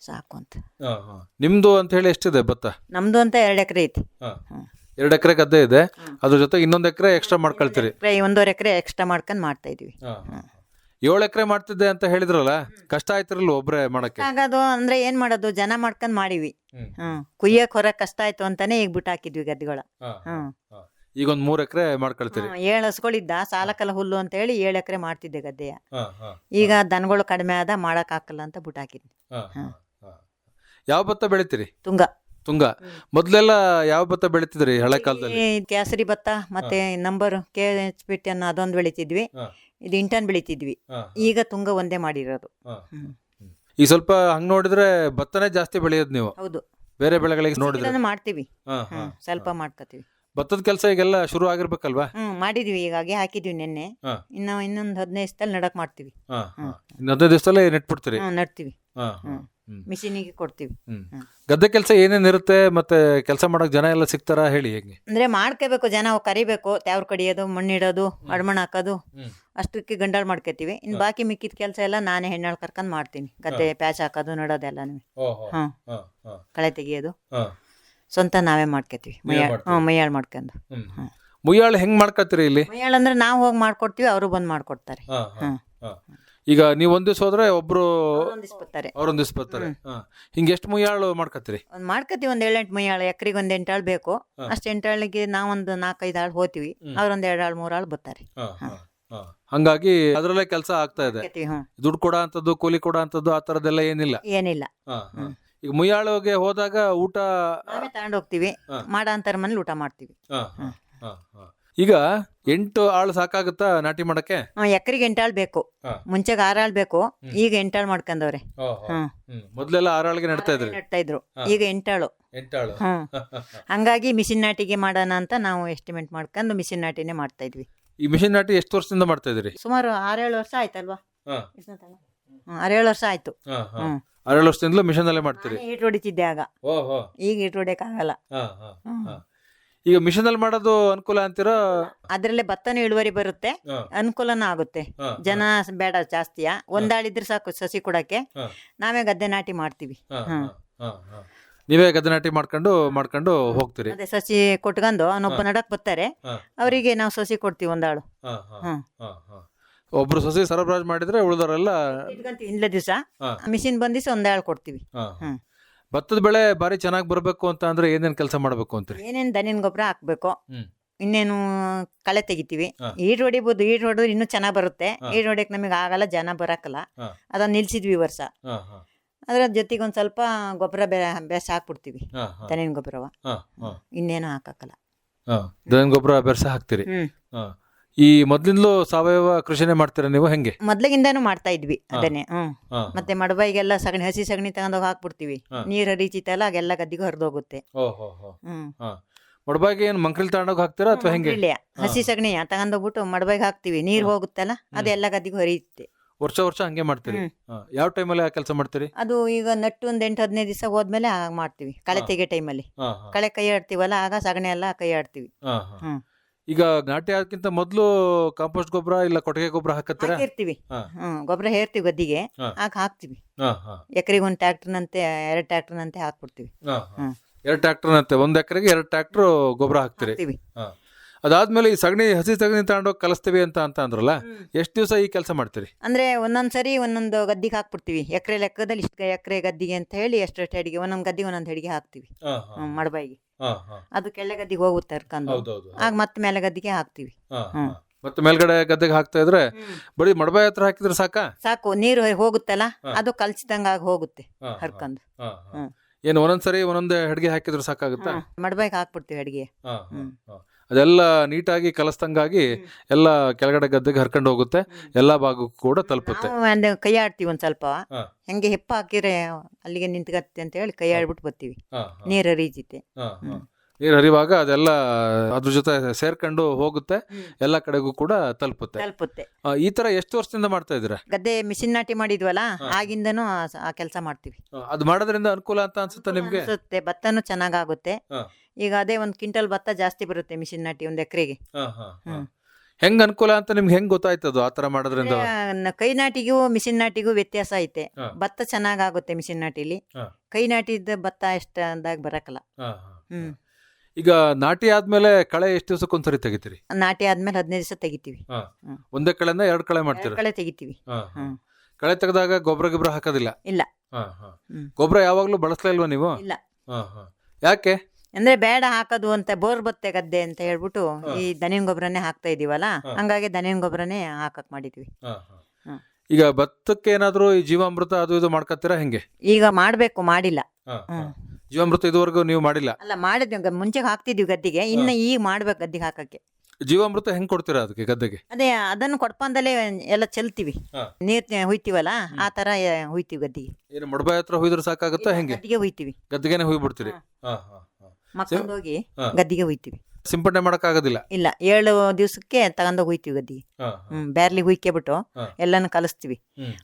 ಸಾಕು ಅಂತ. ನಿಮ್ದು ಅಂತ ಹೇಳಿ ಎಷ್ಟಿದೆ ಭತ್ತ? ನಮ್ದು ಅಂತ ಎರಡು ಎಕರೆ ಐತಿ. ಹ್ಮ್. ಎರಡು ಎಕರೆ ಗದ್ದೆ ಇದೆ. ಅದ್ರ ಜೊತೆಗೆ ಇನ್ನೊಂದು ಎಕರೆ ಎಕ್ಸ್ಟ್ರಾ ಮಾಡ್ಕೊಳ್ತೀರಿ. ಎಕರೆ ಒಂದೂವರೆ ಎಕರೆ ಎಕ್ಸ್ಟ್ರಾ ಮಾಡ್ಕೊಂಡ್ ಮಾಡ್ತಾ ಇದೀವಿ. ಏಳು ಎಕರೆ ಮಾಡ್ತಿದ್ದೆ ಅಂತ ಹೇಳಿದ್ರಲ್ಲ ಕಷ್ಟ ಆಯ್ತಿರಲ್ಲ ಒಬ್ರೆ ಮಾಡಕ್ಕೆ? ಆಗೋದು ಅಂದ್ರೆ ಏನ್ ಮಾಡೋದು ಜನ ಮಾಡ್ಕೊಂಡ್ ಮಾಡಿವಿ. ಹ್ಮ್. ಹ್ಮ್. ಕುಯ್ಯಕ್ ಹೊರ ಕಷ್ಟ ಆಯ್ತು ಅಂತಾನೆ ಈಗ ಬಿಟ್ಟು ಹಾಕಿದ್ವಿ ಗದ್ದೆಗಳ ಹ್ಮ್. ಈಗ ಒಂದ್ ಮೂರ್ ಎಕರೆ ಮಾಡ್ಕೊಳ್ತೀರಿ? ಹ್ಮ್, ಏಳು ಹಸುಗಳಿದ್ದ ಸಾಲಕ್ಕೆಲ್ಲ ಹುಲ್ಲು ಅಂತ ಹೇಳಿ ಏಳು ಎಕರೆ ಮಾಡ್ತಿದ್ದೆ ಗದ್ದೆಯ. ಈಗ ದನಗಳು ಕಡಿಮೆ ಆದ ಮಾಡಕ್ ಹಾಕಲ್ಲ ಅಂತ ಬಿಟ್ಟು ಹಾಕಿದ್ವಿ ಹಾ. ಯಾವ ಭತ್ತ ಬೆಳಿತೀರಿ? ತುಂಗ. ತುಂಗ. ಮೊದ್ಲೆಲ್ಲ ಯಾವ ಭತ್ತ ಬೆಳಿತಿದ್ರಿ ಹಳೆ ಕಾಲದಲ್ಲಿ? ಈ ಕೇಸರಿ ಭತ್ತ ಮತ್ತೆ number K H P ten ಅದೊಂದು ಬೆಳಿತಿದ್ವಿ. ಹಾ. ಇದು ಇಂಟನ್ ಬೆಳಿತಿದ್ವಿ. ಈಗ ತುಂಗ ಒಂದೇ ಮಾಡಿರೋದು. ಈಗ ಸ್ವಲ್ಪ ಹಂಗ್ ನೋಡಿದ್ರೆ ಭತ್ತನೇ ಜಾಸ್ತಿ ಬೆಳೆಯೋದು ನೀವು. ಹೌದು. ಬೇರೆ ಬೆಳೆಗಳಿಗೆ ನೋಡಿದ್ರೆ. ಮಾಡ್ತೀವಿ. ಹಾ, ಹಾ, ಸ್ವಲ್ಪ ಮಾಡ್ಕೋತೀವಿ. ಭತ್ತದ ಕೆಲಸ ಈಗೆಲ್ಲ ಶುರು ಆಗಿರ್ಬೇಕಲ್ವಾ? ಹ್ಮ್ ಮಾಡಿದೀವಿ. ಈಗಾಗಿ ಹಾಕಿದ್ವಿ ನಿನ್ನೆ. ಹಾ. ಇನ್ನು ಇನ್ನೊಂದು ಹದಿನೈದು ದಿವಸದಲ್ಲಿ ನಡಕ್ ಮಾಡ್ತೀವಿ. ಹಾ, ಹಾ. ಇನ್ನು ಹದಿನೈದು ದಿವಸದಲ್ಲೇ ನೆಟ್ಬಿಡ್ತೀರಿ? ಹ್ಮ್ ನಡ್ತೀವಿ. ಹಾ, ಹಾ. ಹ್ಮ್. ಹ್ಮ್. ಮಿಷಿನಿಗೆ ಕೊಡ್ತೀವಿ. ಹ್ಮ್. ಹ್ಮ್. ಗದ್ದೆ ಕೆಲಸ ಏನೇನ್ ಇರುತ್ತೆ? ಮತ್ತೆ ಕೆಲಸ ಮಾಡಕ್ ಜನ ಎಲ್ಲ ಸಿಗ್ತಾರ? ಹೇಳಿ ಹೆಂಗೆ? ಅಂದ್ರೆ ಮಾಡ್ಕೋಬೇಕು. ಜನ ಅವ್ ಕರಿಬೇಕು. ತ್ಯಾವ್ರ ಕಡಿಯೋದು ಮಣ್ಣಿಡೋದು ಅಡ್ಮಣ್ ಹಾಕೋದು. ಅಷ್ಟಕ್ಕೆ ಗಂಡಾಳ್ ಮಾಡ್ಕೋತೀವಿ. ಇನ್ ಬಾಕಿ ಮಿಕ್ಕಿದ ಕೆಲಸ ಎಲ್ಲ ನಾನೇ ಹೆಣ್ಣಾಳ್ ಕರ್ಕೊಂಡ್ ಮಾಡ್ತೀನಿ. ಗದ್ದೆ ಪ್ಯಾಚ್ ಹಾಕೋದು ನಡೋದೆಲ್ಲ ಹಾ. ಕಳೆ ತೆಗಿಯೋದು. ಸ್ವಂತ ನಾವೇ ಮಾಡ್ಕೋತೀವಿ. ಹ್ಞೂ ಮೈಯಾಳ್ ಮಾಡ್ಕೊಂಡು. ಮುಯ್ಯಾಳ ಹೆಂಗ್ ಮಾಡ್ಕತ್ತೀರಿ ಇಲ್ಲಿ? ಮೈಯಾಳ್ ಅಂದ್ರೆ ನಾವು ಹೋಗಿ ಮಾಡ್ಕೊಡ್ತೀವಿ ಅವರು ಬಂದು ಮಾಡ್ಕೊಡ್ತಾರೆ. ಹ್ಮ್. ಈಗ ನೀವ್ ಒಂದ್ ದಿವಸ ಹೋದ್ರೆ ಒಬ್ರು ಹೊಂದಿಸ್ಬತ್ತಾರೆ ಅವ್ರೊಂದ್ ದಿವಸ ಬರ್ತಾರೆ ಹಾ. ಹಿಂಗ್ ಎಷ್ಟು ಮುಯ್ಯಾಳು ಮಾಡ್ಕತ್ತೀರಿ? ಒಂದ್ ಮಾಡ್ಕೋತೀವಿ ಒಂದ್ ಏಳೆಂಟು ಮೈಯಾಳು ಎಕರೆಗೆ ಒಂದ್ ಎಂಟಾಳು ಬೇಕು. ಹಾ. ಅಷ್ಟು ಎಂಟಾಳಿಗೆ ನಾವೊಂದು ನಾಲ್ಕೈದು ಆಳು ಹೋಗ್ತೀವಿ ಹ್ಮ್. ಅವ್ರೊಂದ್ ಎರಡು ಆಳು ಮೂರು ಆಳು ಬರ್ತಾರೆ. ಹಂಗಾಗಿ ಅದ್ರಲ್ಲೇ ಕೆಲಸ ಆಗ್ತಾ ಇದೆ. ಹ್ಞೂ ದುಡ್ಡು ಕೊಡ ಅಂತದ್ದು ಕೂಲಿ ಕೊಡ ಅಂತದ್ದು ಆ ತರದೆಲ್ಲ ಏನಿಲ್ಲ? ಏನಿಲ್ಲ. ಹಾ, ಹಾ. ಹ್ಮ್. ಈಗ ಮುಯಾಳೋಗೆ ಹೋದಾಗ ಊಟ ನಾವೇ ತಗೊಂಡು ಹೋಗ್ತೀವಿ. ಹಾ. ಮಾಡ ಅಂತಾರ ಮನೇಲಿ ಊಟ ಮಾಡ್ತೀವಿ. ಈಗ ಎಂಟು ಆಳು ಸಾಕಾಗುತ್ತಾ ನಾಟಿ ಮಾಡಕ್ಕೆ? ಎಕರೆಗೆ ಎಂಟಾಳು ಬೇಕು. ಹಾ. ಮುಂಚೆಗೆ ಆರಾಳು ಬೇಕು. ಹ್ಮ್. ಈಗ ಎಂಟಾಳು ಮಾಡ್ಕೊಂಡವ್ರೆ ಹ್ಮ್ ಹ್ಮ್. ಮೊದ್ಲೆಲ್ಲ ಆರಾಳಿಗೆ ನಡ್ತಾ ಇದ್ರಿ? ನೆಡ್ತಾ ಇದ್ರು. ಹಾ. ಈಗ ಎಂಟಾಳು. ಎಂಟಾಳು. ಹ್ಮ್ ಹಂಗಾಗಿ ಮಿಷಿನ್ ನಾಟಿಗೆ ಮಾಡೋಣ ಅಂತ ನಾವು ಎಸ್ಟಿಮೇಟ್ ಮಾಡ್ಕೊಂಡು ಮಿಷಿನ್ ನಾಟಿನೇ ಮಾಡ್ತಾ ಇದ್ವಿ. ಈ ಮಿಷಿನ್ ನಾಟಿ ಎಷ್ಟು ವರ್ಷದಿಂದ ಮಾಡ್ತಾ ಇದ್ರಿ ಸುಮಾರು ಆರೇಳು ವರ್ಷ ಆಯ್ತಲ್ವಾ? ಹಾ. ಹ್ಮ್, ಆರೇಳು ವರ್ಷ ಆಯ್ತು. ಹಾ, ಹಾ. ಹ್ಮ್. ಆರೇಳು ವರ್ಷದಿಂದಲೂ ಮಿಷನ್ ಅಲ್ಲೇ ಮಾಡ್ತೀರಿ? ನಾನೇ ಈಟ್ ಹೊಡಿತಿದ್ದೆ ಆಗ. ಓಹೋ ಈಗ ಈಟ್ ಹೊಡಿಯಕ್ಕಾಗಲ್ಲ. ಈಗ ಮಿಷನ್ ಅಲ್ಲಿ ಮಾಡೋದು ಅನುಕೂಲ ಅಂತೀರೋ? ಅದ್ರಲ್ಲೇ ಭತ್ತನೂ ಇಳುವರಿ ಬರುತ್ತೆ. ಹಾ, ಅನುಕೂಲನೂ ಆಗುತ್ತೆ. ಹಾ, ಜನ ಬೇಡ ಜಾಸ್ತಿಯ? ಒಂದಾಳಿದ್ರೆ ಸಾಕು ಸಸಿ ಕೊಡಕ್ಕೆ. ಹಾ. ನಾವೇ ಗದ್ದೆ ನಾಟಿ ಮಾಡ್ತೀವಿ. ಹಾ, ಹ್ಮ್. ಹಾ, ಹಾ. ನೀವೇ ಗದ್ದೆ ನಾಟಿ ಮಾಡ್ಕೊಂಡು ಮಾಡ್ಕೊಂಡು ಹೋಗ್ತೀರಿ. ಅದೇ ಸಸಿ ಕೊಟ್ಕೊಂಡು ಅವನೊಬ್ಬ ನಡಕ್ ಬರ್ತಾರೆ. ಹಾ. ಅವರಿಗೆ ನಾವು ಸಸಿ ಕೊಡ್ತೀವಿ ಒಂದಾಳು ಹಾ, ಹಾ, ಹ್ಮ್. ಹಾ, ಹಾ. ಒಬ್ರು ಸಸಿ ಸರಬರಾಜು ಮಾಡಿದ್ರೆ ಉಳಿದವರೆಲ್ಲ ಇಟ್ಕೊಂತೀವಿ ಇಂದ್ಲ ದಿವಸ ಹಾ. ಮಿಷಿನ್ ಬಂದಿಸಿ ಒಂದಾಳು ಕೊಡ್ತೀವಿ. ಹ್ಮ್. ಭತ್ತದ ಬೆಳೆ ಬಾರಿ ಚೆನ್ನಾಗಿ ಬರಬೇಕು ಅಂತ ಅಂದ್ರೆ ಏನೇನ್ ಕೆಲಸ ಮಾಡಬೇಕು ಅಂತೀರಿ ಏನೇನ್ ದನಿನ ಗೊಬ್ಬರ ಹಾಕ್ಬೇಕು ಹ್ಮ್. ಇನ್ನೇನು ಕಳೆ ತೆಗಿತೀವಿ ಹಾ. ಈಡ್ ಹೊಡಿಬೋದು ಈಡ್ ಹೊಡೆದ್ರೆ ಇನ್ನೂ ಚೆನ್ನಾಗಿ ಬರುತ್ತೆ ಹಾ. ಈಡ್ ಹೊಡಿಯಕ್ ನಮಗೆ ಆಗಲ್ಲ ಜನ ಬರಕಲ್ಲ ಹಾ. ಅದನ್ನ ನಿಲ್ಸಿದ್ವಿ ಈ ವರ್ಷ ಅದ್ರ ಜೊತೆಗೆ ಒಂದ್ ಸ್ವಲ್ಪ ಗೊಬ್ಬರ ಬೆ ಬೆಸ್ ಹಾಕ್ಬಿಡ್ತೀವಿ ದನಿನ ಗೊಬ್ಬರವ ಇನ್ನೇನು ಹಾಕಕ್ಕಲ್ಲ ಹಾ. ದನ ಗೊಬ್ಬರ ಬೆರ್ಸ ಹಾಕ್ತೀರಿ ಹ್ಮ್ ಹಾ. ಈ ಮೊದ್ಲಿಂದಲೂ ಸಾವಯವ ಕೃಷಿನೇ ಮಾಡ್ತೀರಾ ನೀವು? ಹೆಂಗೆ? ಮೊದ್ಲಿಗಿಂದಾನು ಮಾಡ್ತಾ ಇದ್ವಿ. ಅದನ್ನೇ ಹ್ಮ್. ಹಾ, ಮತ್ತೆ ಮಡಬೈಗೆಲ್ಲ ಸಗಣಿ ಹಸಿ ಸಗಣಿ ತಗೊಂಡೋಗಿ ಹಾಕ್ಬಿಡ್ತೀವಿ. ಹಾ. ನೀರ್ ಹರಿತಿತ್ತಲ್ಲ ಆಗೆಲ್ಲ ಗದ್ದಿಗೆ ಹರಿದೋಗುತ್ತೆ. ಓ, ಹೋ, ಹೋ. ಹ್ಮ್. ಮೊಡಬಾಗಿ ಏನ್ ಮಂಕ್ರಿಲ್ ತಗೊಂಡೋಗಿ ಹಾಕ್ತೀರಾ ಅಥವಾ ಹೆಂಗೆ? ಇಲ್ಲೇ ಹಸಿ ಸಗಣಿ ತಗೊಂಡೋಗ್ಬಿಟ್ಟು ಮಡಬೈಗೆ ಹಾಕ್ತಿವಿ. ನೀರ್ ಹೋಗುತ್ತಲ್ಲ ಅದೆಲ್ಲ ಗದ್ದಿಗೆ ಹರಿಯುತ್ತೆ. ವರ್ಷ ವರ್ಷ ಹಂಗೆ ಮಾಡ್ತೀರಿ? ಹ್ಮ್. ಹಾ. ಯಾವ ಟೈಮಲ್ಲಿ ಆ ಕೆಲಸ ಮಾಡ್ತೀರಿ? ಅದು ಈಗ ನಟ್ಟು ಒಂದ್ ಎಂಟು ಹದಿನೈದು ದಿವಸ ಹೋದ್ಮೇಲೆ ಆಗ ಮಾಡ್ತೀವಿ. ಕಳೆ. ತೆಗೆ ಟೈಮಲ್ಲಿ. ಹಾ, ಹಾ, ಕಳೆ ಕೈ ಆಡ್ತೀವಲ್ಲ ಆಗ ಸಗಣಿ ಎಲ್ಲ ಕೈ ಆಡ್ತೀವಿ ಹಾ, ಹಾ. ಹ್ಮ್. ಈಗ ನಾಟಿ ಹಾಕಿಂತ ಮೊದಲು ಕಾಂಪೋಸ್ಟ್ ಗೊಬ್ಬರ ಇಲ್ಲ ಕೊಟ್ಟಿಗೆ ಗೊಬ್ಬರ ಹಾಕತ್ತೀರಾ? ಹಾಕಿರ್ತೀವಿ. ಹಾ. ಹ್ಮ್ ಗೊಬ್ಬರ ಹೇರ್ತೀವಿ ಗದ್ದಿಗೆ. ಹಾಕಿ ಹಾಕ್ತೀವಿ. ಹಾಕ್ತಿವಿ ಹಾ, ಹಾ, ಎಕರೆಗೆ ಒಂದ್ ಟ್ರಾಕ್ಟರ್ ನಂತೆ ಎರಡು ಹಾಕ್ಬಿಡ್ತೀವಿ. ಹಾ, ಹಾ. ಹ್ಮ್. ಎರಡ್ ಟ್ರ್ಯಾಕ್ಟರ್ ಅಂತೆ ಒಂದ್ ಎಕರೆಗೆ ಎರಡು ಟ್ರ್ಯಾಕ್ಟರ್ ಗೊಬ್ಬರ ಹಾಕ್ತೀರಿ? ಹಾಕ್ತಿವಿ. ಹಾ. ಅದಾದ್ಮೇಲೆ ಈ ಸಗಣಿ ಹಸಿ ಸಗಣಿ ತಗೊಂಡೋಗಿ ಕಲಿಸ್ತೀವಿ ಅಂತ ಅಂತ ಅಂದ್ರಲ್ಲ ಎಷ್ಟು ದಿವಸ ಈ ಕೆಲಸ ಮಾಡ್ತೀರಿ? ಅಂದ್ರೆ ಒಂದೊಂದ್ಸರಿ ಒಂದೊಂದು ಗದ್ದಿಗೆ ಹಾಕ್ಬಿಡ್ತೀವಿ. ಎಕರೆ ಲೆಕ್ಕದಲ್ಲಿ ಇಷ್ಟು ಎಕರೆ ಗದ್ದಿಗೆ ಅಂತ ಹೇಳಿ ಎಷ್ಟೆಷ್ಟು ಅಡಿಗೆ ಒಂದೊಂದು ಗದ್ದಿಗೆ ಒಂದೊಂದು ಅಡಿಗೆ ಹಾಕ್ತಿವಿ. ಹ್ಮ್, ಮಡಬಾಯಿಗೆ ಅದು ಕೆಳಗದ್ದಿಗೆ ಗದ್ದಿಗೆ ಹೋಗುತ್ತೆ ಹರ್ಕೊಂಡು ಆಗ ಮತ್ತೆ ಮೇಲಗದ್ದಿಗೆ ಹಾಕ್ತಿವಿ. ಮತ್ತೆ ಮೇಲ್ಗಡೆ ಗದ್ದೆಗೆ ಹಾಕ್ತಾ ಇದ್ರೆ ಬರೀ ಮಡಬಾಯಿ ಹತ್ರ ಹಾಕಿದ್ರೆ ಸಾಕ? ಸಾಕು ನೀರು ಹೋಗುತ್ತಲ್ಲ. ಅದು ಕಲ್ಸಿದಂಗ ಆಗ ಹೋಗುತ್ತೆ ಹರ್ಕೊಂಡು. ಏನು ಒಂದೊಂದ್ಸರಿ ಒಂದೊಂದೇ ಅಡಿಗೆ ಹಾಕಿದ್ರೆ ಸಾಕಾಗುತ್ತಾ? ಮಡಬಾಯಿಗೆ ಹಾಕ್ಬಿಡ್ತೀವಿ ಅಡಿಗೆ. ಅದೆಲ್ಲ ನೀಟಾಗಿ ಕಲಸ್ದಂಗಾಗಿ ಎಲ್ಲ ಕೆಳಗಡೆ ಗದ್ದೆಗೆ ಹರ್ಕೊಂಡು ಹೋಗುತ್ತೆ. ಎಲ್ಲ ಭಾಗಕ್ಕೂ ಕೂಡ ತಲುಪುತ್ತೆ. ನಾವು ಅಂದ್ರೆ ಕೈ ಆಡ್ತೀವಿ ಒಂದ್ ಸ್ವಲ್ಪ. ಹೆಂಗೆ ಹೆಪ್ಪ ಹಾಕಿದ್ರೆ ಅಲ್ಲಿಗೆ ನಿಂತ್ಕತ್ತೆ ಅಂತ ಹೇಳಿ ಕೈ ಆಡ್ಬಿಟ್ಟು ಬರ್ತೀವಿ. ನೀರ ರೀಜಿತೆ ನೀರು ಹರಿವಾಗ ಅದೆಲ್ಲ ಅದ್ರ ಜೊತೆ ಸೇರ್ಕೊಂಡು ಹೋಗುತ್ತೆ. ಎಲ್ಲ ಕಡೆಗೂ ಕೂಡ ತಲುಪುತ್ತೆ. ತಲುಪುತ್ತೆ. ಆ, ಈ ತರ ಎಷ್ಟು ವರ್ಷದಿಂದ ಮಾಡ್ತಾ ಇದ್ದೀರಾ? ಗದ್ದೆ ಮಿಷಿನ್ ನಾಟಿ ಮಾಡಿದ್ವಲ್ಲ. ಆಗಿಂದನೂ ಆ- ಆ ಕೆಲಸ ಮಾಡ್ತೀವಿ. ಆ, ಅದು ಮಾಡೋದ್ರಿಂದ ಅನುಕೂಲ ಅಂತ ಅನ್ಸುತ್ತೆ ನಿಮ್ಗೆ? ಅನ್ಸುತ್ತೆ. ಭತ್ತನೂ ಚೆನ್ನಾಗಾಗುತ್ತೆ. ಹಾ. ಈಗ ಅದೇ ಒಂದು ಕ್ವಿಂಟಲ್ ಭತ್ತ ಜಾಸ್ತಿ ಬರುತ್ತೆ ಮಿಷಿನ್ ನಾಟಿ ಒಂದು ಎಕರೆಗೆ. ಹಾ, ಹಾ, ಹಾ. ಹೆಂಗ್ ಅನುಕೂಲ ಅಂತ ನಿಮ್ಗೆ ಹೆಂಗ್ ಗೊತ್ತಾಯ್ತದು ಆ ತರ ಮಾಡೋದ್ರಿಂದ? ಕೈ ನಾಟಿಗೂ ಮಿಷಿನ್ ನಾಟಿಗೂ ವ್ಯತ್ಯಾಸ ಐತೆ. ಭತ್ತ ಚೆನ್ನಾಗಾಗುತ್ತೆ ಮಿಷಿನ್ ನಾಟಿಲಿ. ಕೈ ನಾಟಿದ ಭತ್ತ ಎಷ್ಟ ಅಂದಾಗ ಬರಕಲ್ಲ. ಹಾ, ಹಾ. ಹ್ಮ್. ಈಗ ನಾಟಿ ಆದ್ಮೇಲೆ ಕಳೆ ಎಷ್ಟು ದಿವಸಕ್ಕೊಂದ್ಸರಿ ತೆಗಿತೀರಿ? ನಾಟಿ ಆದ್ಮೇಲೆ ಹದಿನೈದು ದಿವಸ ತೆಗಿತೀವಿ. ಒಂದೇ ಕಳೆನ ಎರಡು ಕಳೆ ಮಾಡ್ತೀವಿ ಮಾಡ್ತೀರಾ ಕಳೆ ತೆಗಿತೀವಿ. ಕಳೆ ತೆಗೆದಾಗ ಗೊಬ್ಬರ ಗೊಬ್ಬರ ಹಾಕೋದಿಲ್ಲ? ಇಲ್ಲ. ಹಾ, ಹಾ. ಗೊಬ್ಬರ ಯಾವಾಗ್ಲೂ ಬಳಸ್ಲೇ ಇಲ್ವಾ ನೀವು? ಇಲ್ಲ. ಹಾ, ಹಾ. ಯಾಕೆ? ಅಂದ್ರೆ ಬೇಡ ಹಾಕೋದು ಅಂತ ಬೋರ್ ಬತ್ತೆ ಗದ್ದೆ ಅಂತ ಹೇಳ್ಬಿಟ್ಟು ಈ ದನಿನ ಗೊಬ್ಬರನೇ ಹಾಕ್ತಾ ಇದೀವಲ್ಲ. ಹಂಗಾಗಿ ದನಿನ ಗೊಬ್ಬರನೇ ಹಾಕಕ್ ಮಾಡಿದ್ವಿ. ಈಗ ಭತ್ತಕ್ಕೆ ಏನಾದ್ರು ಈ ಜೀವಾಮೃತ ಅದು ಇದು ಮಾಡ್ಕತ್ತೀರಾ ಹೆಂಗೆ? ಈಗ ಮಾಡ್ಬೇಕು ಮಾಡಿಲ್ಲ. ಜೀವಾಮೃತ ಇದುವರೆಗೂ ನೀವು ಮಾಡಿಲ್ಲ? ಅಲ್ಲ ಮಾಡಿದ್ವಿ ಮುಂಚೆ ಹಾಕ್ತಿದ್ವಿ ಗದ್ದಿಗೆ ಇನ್ನ ಈಗ ಮಾಡ್ಬೇಕು ಗದ್ದಿಗೆ ಹಾಕಕ್ಕೆ. ಜೀವಾಮೃತ ಹೆಂಗ್ ಕೊಡ್ತೀರಾ ಅದಕ್ಕೆ ಗದ್ದೆಗೆ? ಅದೇ ಅದನ್ನು ಕೊಡ್ಪಂದಲೇ ಎಲ್ಲ ಚೆಲ್ತೀವಿ. ನೀರ್ ಹುಯ್ತೀವಲ್ಲ ಆ ತರ ಹುಯ್ತೀವಿ ಗದ್ದಿಗೆ. ಏನು ಮೊಡಬಾಯಿ ಹತ್ರ ಹುಯ್ದ್ರೆ ಸಾಕಾಗುತ್ತಾ ಹೆಂಗೆ? ಗದ್ದಿಗೆ ಹುಯ್ತೀವಿ. ಗದ್ದೆಗೆನೆ ಹುಯ್ಬಿಡ್ತೀರಿ? ಬಿಡ್ತೀರಿ ಹಾ, ಹಾ, ಹಾ. ಮಕ್ಕಂದು ಹೋಗಿ. ಗದ್ದಿಗೆ ಹೋಯ್ತೀವಿ ಸಿಂಪಡಣೆ ಮಾಡಕ್ಕಾಗೋದಿಲ್ಲ? ಇಲ್ಲ ಏಳು ದಿವಸಕ್ಕೆ ತಗೊಂಡೋಗಿ ಹೋಯ್ತೀವಿ ಗದ್ದಿಗೆ. ಹ್ಮ್ ಬ್ಯಾರ್ಲಿ ಹುಯ್ಕೆ ಬಿಟ್ಟು ಎಲ್ಲಾನು ಕಲಿಸ್ತೀವಿ.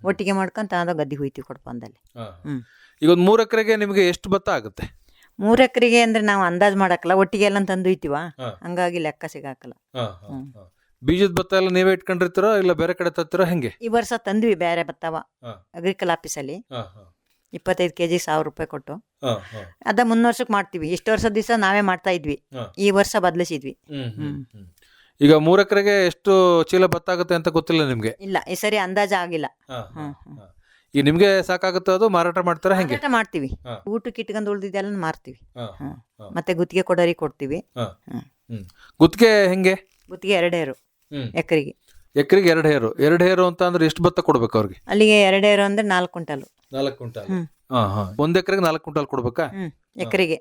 ಒಟ್ಟಿಗೆ ಮಾಡ್ಕೊಂಡು ತಗೊಂಡೋಗಿ ಗದ್ದಿಗೆ ಹುಯ್ತೀವಿ ಕೊಡ್ಪಂದಲ್ಲಿ ಹ್ಮ್. ಈಗ ಒಂದು ಮೂರು ಎಕರೆಗೆ ನಿಮಗೆ ಎಷ್ಟು ಭತ್ತ ಆಗುತ್ತೆ? ಮೂರು ಎಕರೆಗೆ ಅಂದ್ರೆ ನಾವು ಅಂದಾಜು ಮಾಡಕ್ಕಲ್ಲ ಒಟ್ಟಿಗೆ ಎಲ್ಲ ತಂದು ಹುಯ್ತೀವ ಹಂಗಾಗಿ ಲೆಕ್ಕ ಸಿಗಾಕಲ್ಲ. ಬೀಜದ ಭತ್ತ ಎಲ್ಲ ನೀವೇ ಇಟ್ಕೊಂಡಿರ್ತೀರೋ ಇಲ್ಲ ಬೇರೆ ಕಡೆ ತತ್ತಿರೋ ಹೆಂಗೆ? ಈ ವರ್ಷ ತಂದ್ವಿ ಬೇರೆ ಭತ್ತವ. ಅಗ್ರಿಕಲ್ ಆಫೀಸಲ್ಲಿ ಇಪ್ಪತ್ತೈದು ಕೆ ಜಿ ಸಾವಿರ ರೂಪಾಯಿ ಕೊಟ್ಟು. ಅದ ಮುನ್ನ ವರ್ಷಕ್ಕೆ ಮಾಡ್ತೀವಿ. ಇಷ್ಟು ವರ್ಷ ದಿವಸ ನಾವೇ ಮಾಡ್ತಾ ಇದ್ವಿ. ಈ ವರ್ಷ ಬದಲಿಸಿದ್ವಿ. ಈಗ ಮೂರು ಎಕರೆಗೆ ಎಷ್ಟು ಚೀಲ ಭತ್ತ ಆಗುತ್ತೆ ಅಂತ ಗೊತ್ತಿಲ್ಲ ನಿಮ್ಗೆ? ಇಲ್ಲ ಈ ಸರಿ ಅಂದಾಜ ಆಗಿಲ್ಲ. ಈಗ ನಿಮ್ಗೆ ಸಾಕಾಗುತ್ತೋ ಅದು ಮಾರಾಟ ಮಾಡ್ತಾರ ಹೆಂಗೆ? ಮಾರಾಟ ಮಾಡ್ತೀವಿ. ಊಟಕ್ಕೆ ಇಟ್ಕೊಂಡು ಉಳಿದಿದ್ದೆಲ್ಲ ಮಾರ್ತೀವಿ. ಮತ್ತೆ ಗುತ್ತಿಗೆ ಕೊಡೋರಿಗೆ ಕೊಡ್ತೀವಿ. ಗುತ್ತಿಗೆ ಹೆಂಗೆ? ಗುತ್ತಿಗೆ ಎರಡೇರು ಎಕರೆಗೆ. ಎಕರೆಗೆ ಎರಡು ಹೇರು ಎರಡು ಹೇರು ಅಂತ ಅಂದ್ರೆ ಎಷ್ಟು ಭತ್ತ ಕೊಡ್ಬೇಕು ಅವ್ರಿಗೆ? ಅಲ್ಲಿಗೆ ಎರಡೇರು ಅಂದ್ರೆ ನಾಲ್ಕು ಕ್ವಿಂಟಲ್. ನಾಲ್ಕು ಕ್ವಿಂಟಾಲ್ ಹ್ಮ್. ಹಾ ಹಾ ಒಂದ್ ಎಕರೆಗೆ ನಾಲ್ಕು ಕ್ವಿಂಟಾಲ್ ಕೊಡ್ಬೇಕಾ ಹ್ಮ್ ಎಕರೆಗೆ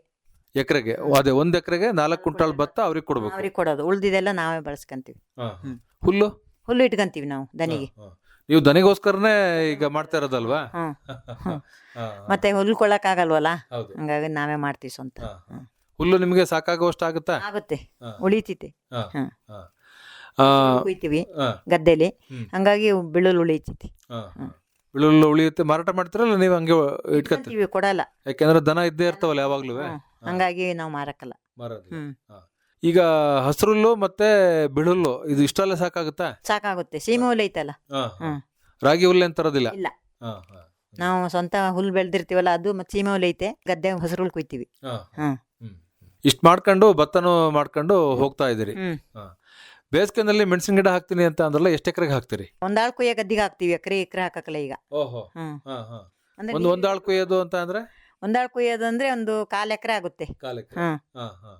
ಎಕರೆಗೆ ಅದೇ ಒಂದ್ ಎಕರೆಗೆ ನಾಲ್ಕು ಕ್ವಿಂಟಾಲ್ ಭತ್ತ ಅವ್ರಿಗೆ ಕೊಡ್ಬೇಕು ಅವ್ರಿಗೆ ಕೊಡೋದು ಉಳ್ದಿದೆಲ್ಲ ನಾವೇ ಬಳಸ್ಕೊಂತೀವಿ ಹಾ, ಹಾ. ಹ್ಮ್. ಹುಲ್ಲು ಹುಲ್ಲು ಇಟ್ಕಂತೀವಿ ನಾವು ದನಿಗೆ ಹಾ, ಹಾ. ನೀವು ದನಿಗೋಸ್ಕರನೇ ಈಗ ಮಾಡ್ತಾ ಇರೋದಲ್ವಾ ಹ್ಮ್ ಹಾ, ಹಾ. ಮತ್ತೆ ಹುಲ್ಲು ಕೊಡಕ್ಕಾಗಲ್ವಲ್ಲ ಹೌದು ಹಂಗಾಗಿ ನಾವೇ ಮಾಡ್ತೀವಿ ಸ್ವಂತ ಹಾ, ಹಾ. ಹ್ಮ್. ಹುಲ್ಲು ನಿಮಗೆ ಸಾಕಾಗುವಷ್ಟು ಆಗುತ್ತಾ ಆಗುತ್ತೆ ಹಾ. ಉಳಿತೈತೆ ಹಾ, ಹಾ. ಹಾ. ಆ, ಕುಯ್ತೀವಿ ಹಾ, ಗದ್ದೆಲಿ ಹ್ಮ್. ಹಂಗಾಗಿ ಬೆಳ್ಳುಳ್ಳಿ ಉಳಿತೈತಿ ಹಾ, ಹಾ. ಬೆಳ್ಳುಳ್ಳಿ ಉಳಿಯುತ್ತೆ ಮಾರಾಟ ಮಾಡ್ತೀರಲ್ಲ ನೀವು ಹಂಗೆ ಇಟ್ಕೊತೀವಿ ಇಟ್ಕೊಂತೀವಿ ಕೊಡಲ್ಲ. ಯಾಕೆಂದ್ರೆ ದನ ಇದ್ದೇ ಇರ್ತಾವಲ್ಲ ಯಾವಾಗ್ಲೂ. ಹಂಗಾಗಿ ನಾವು ಮಾರಕ್ಕಲ್ಲ. ಹ್ಮ್. ಈಗ ಹಸ್ರುಲ್ಲು ಮತ್ತೆ ಬಿಳುಲ್ಲು ಇದು ಇಷ್ಟೆಲ್ಲ ಸಾಕಾಗುತ್ತಾ? ಸಾಕಾಗುತ್ತೆ ಸೀಮೆ ಹುಲ್ಲು ಐತಲ್ಲ? ಹಾ, ಹಾ. ಹ್ಮ್. ರಾಗಿ ಹುಲ್ಲು ಏನ್ ತರೋದಿಲ್ಲ? ಇಲ್ಲ. ಹಾ, ಹಾ. ನಾವು ಸ್ವಂತ ಹುಲ್ಲು ಬೆಳೆದಿರ್ತೀವಲ್ಲ ಅದು ಮತ್ತೆ ಸೀಮೆ ಹುಲ್ಲು ಐತೆ ಗದ್ದೆ ಹಸಿರು ಹುಲ್ಲು ಕುಯ್ತೀವಿ. ಹಾ, ಹ್ಮ್. ಹ್ಮ್. ಇಷ್ಟ್ ಮಾಡ್ಕೊಂಡು ಭತ್ತನೂ ಮಾಡ್ಕೊಂಡು ಹೋಗ್ತಾ ಇದ್ದೀರಿ. ಹ್ಮ್. ಬೇಸಿಗೆನಲ್ಲಿ ಮೆಣಸಿನ ಗಿಡ ಹಾಕ್ತೀನಿ ಅಂತ ಅಂದ್ರಲ್ಲ ಎಷ್ಟು ಎಕರೆಗೆ ಹಾಕ್ತೀರಿ? ಒಂದಾಳ್ ಕುಯ್ಯ ಗದ್ದಿಗೆ ಹಾಕ್ತಿವಿ ಎಕರೆ ಎಕರೆ ಹಾಕಕ್ಕಲ್ಲ ಈಗ. ಓಹೋ. ಹ್ಮ್. ಅಂದ್ರೆ ಒಂದು ಒಂದ್ ಆಳ್ ಕುಯ್ಯೋದು ಅಂತ ಅಂದ್ರೆ? ಒಂದಾಳ್ ಕುಯ್ಯೋದಂದ್ರೆ ಒಂದು ಕಾಲ್ ಎಕರೆ ಆಗುತ್ತೆ. ಕಾಲಕ್ಕೆ ಹಾ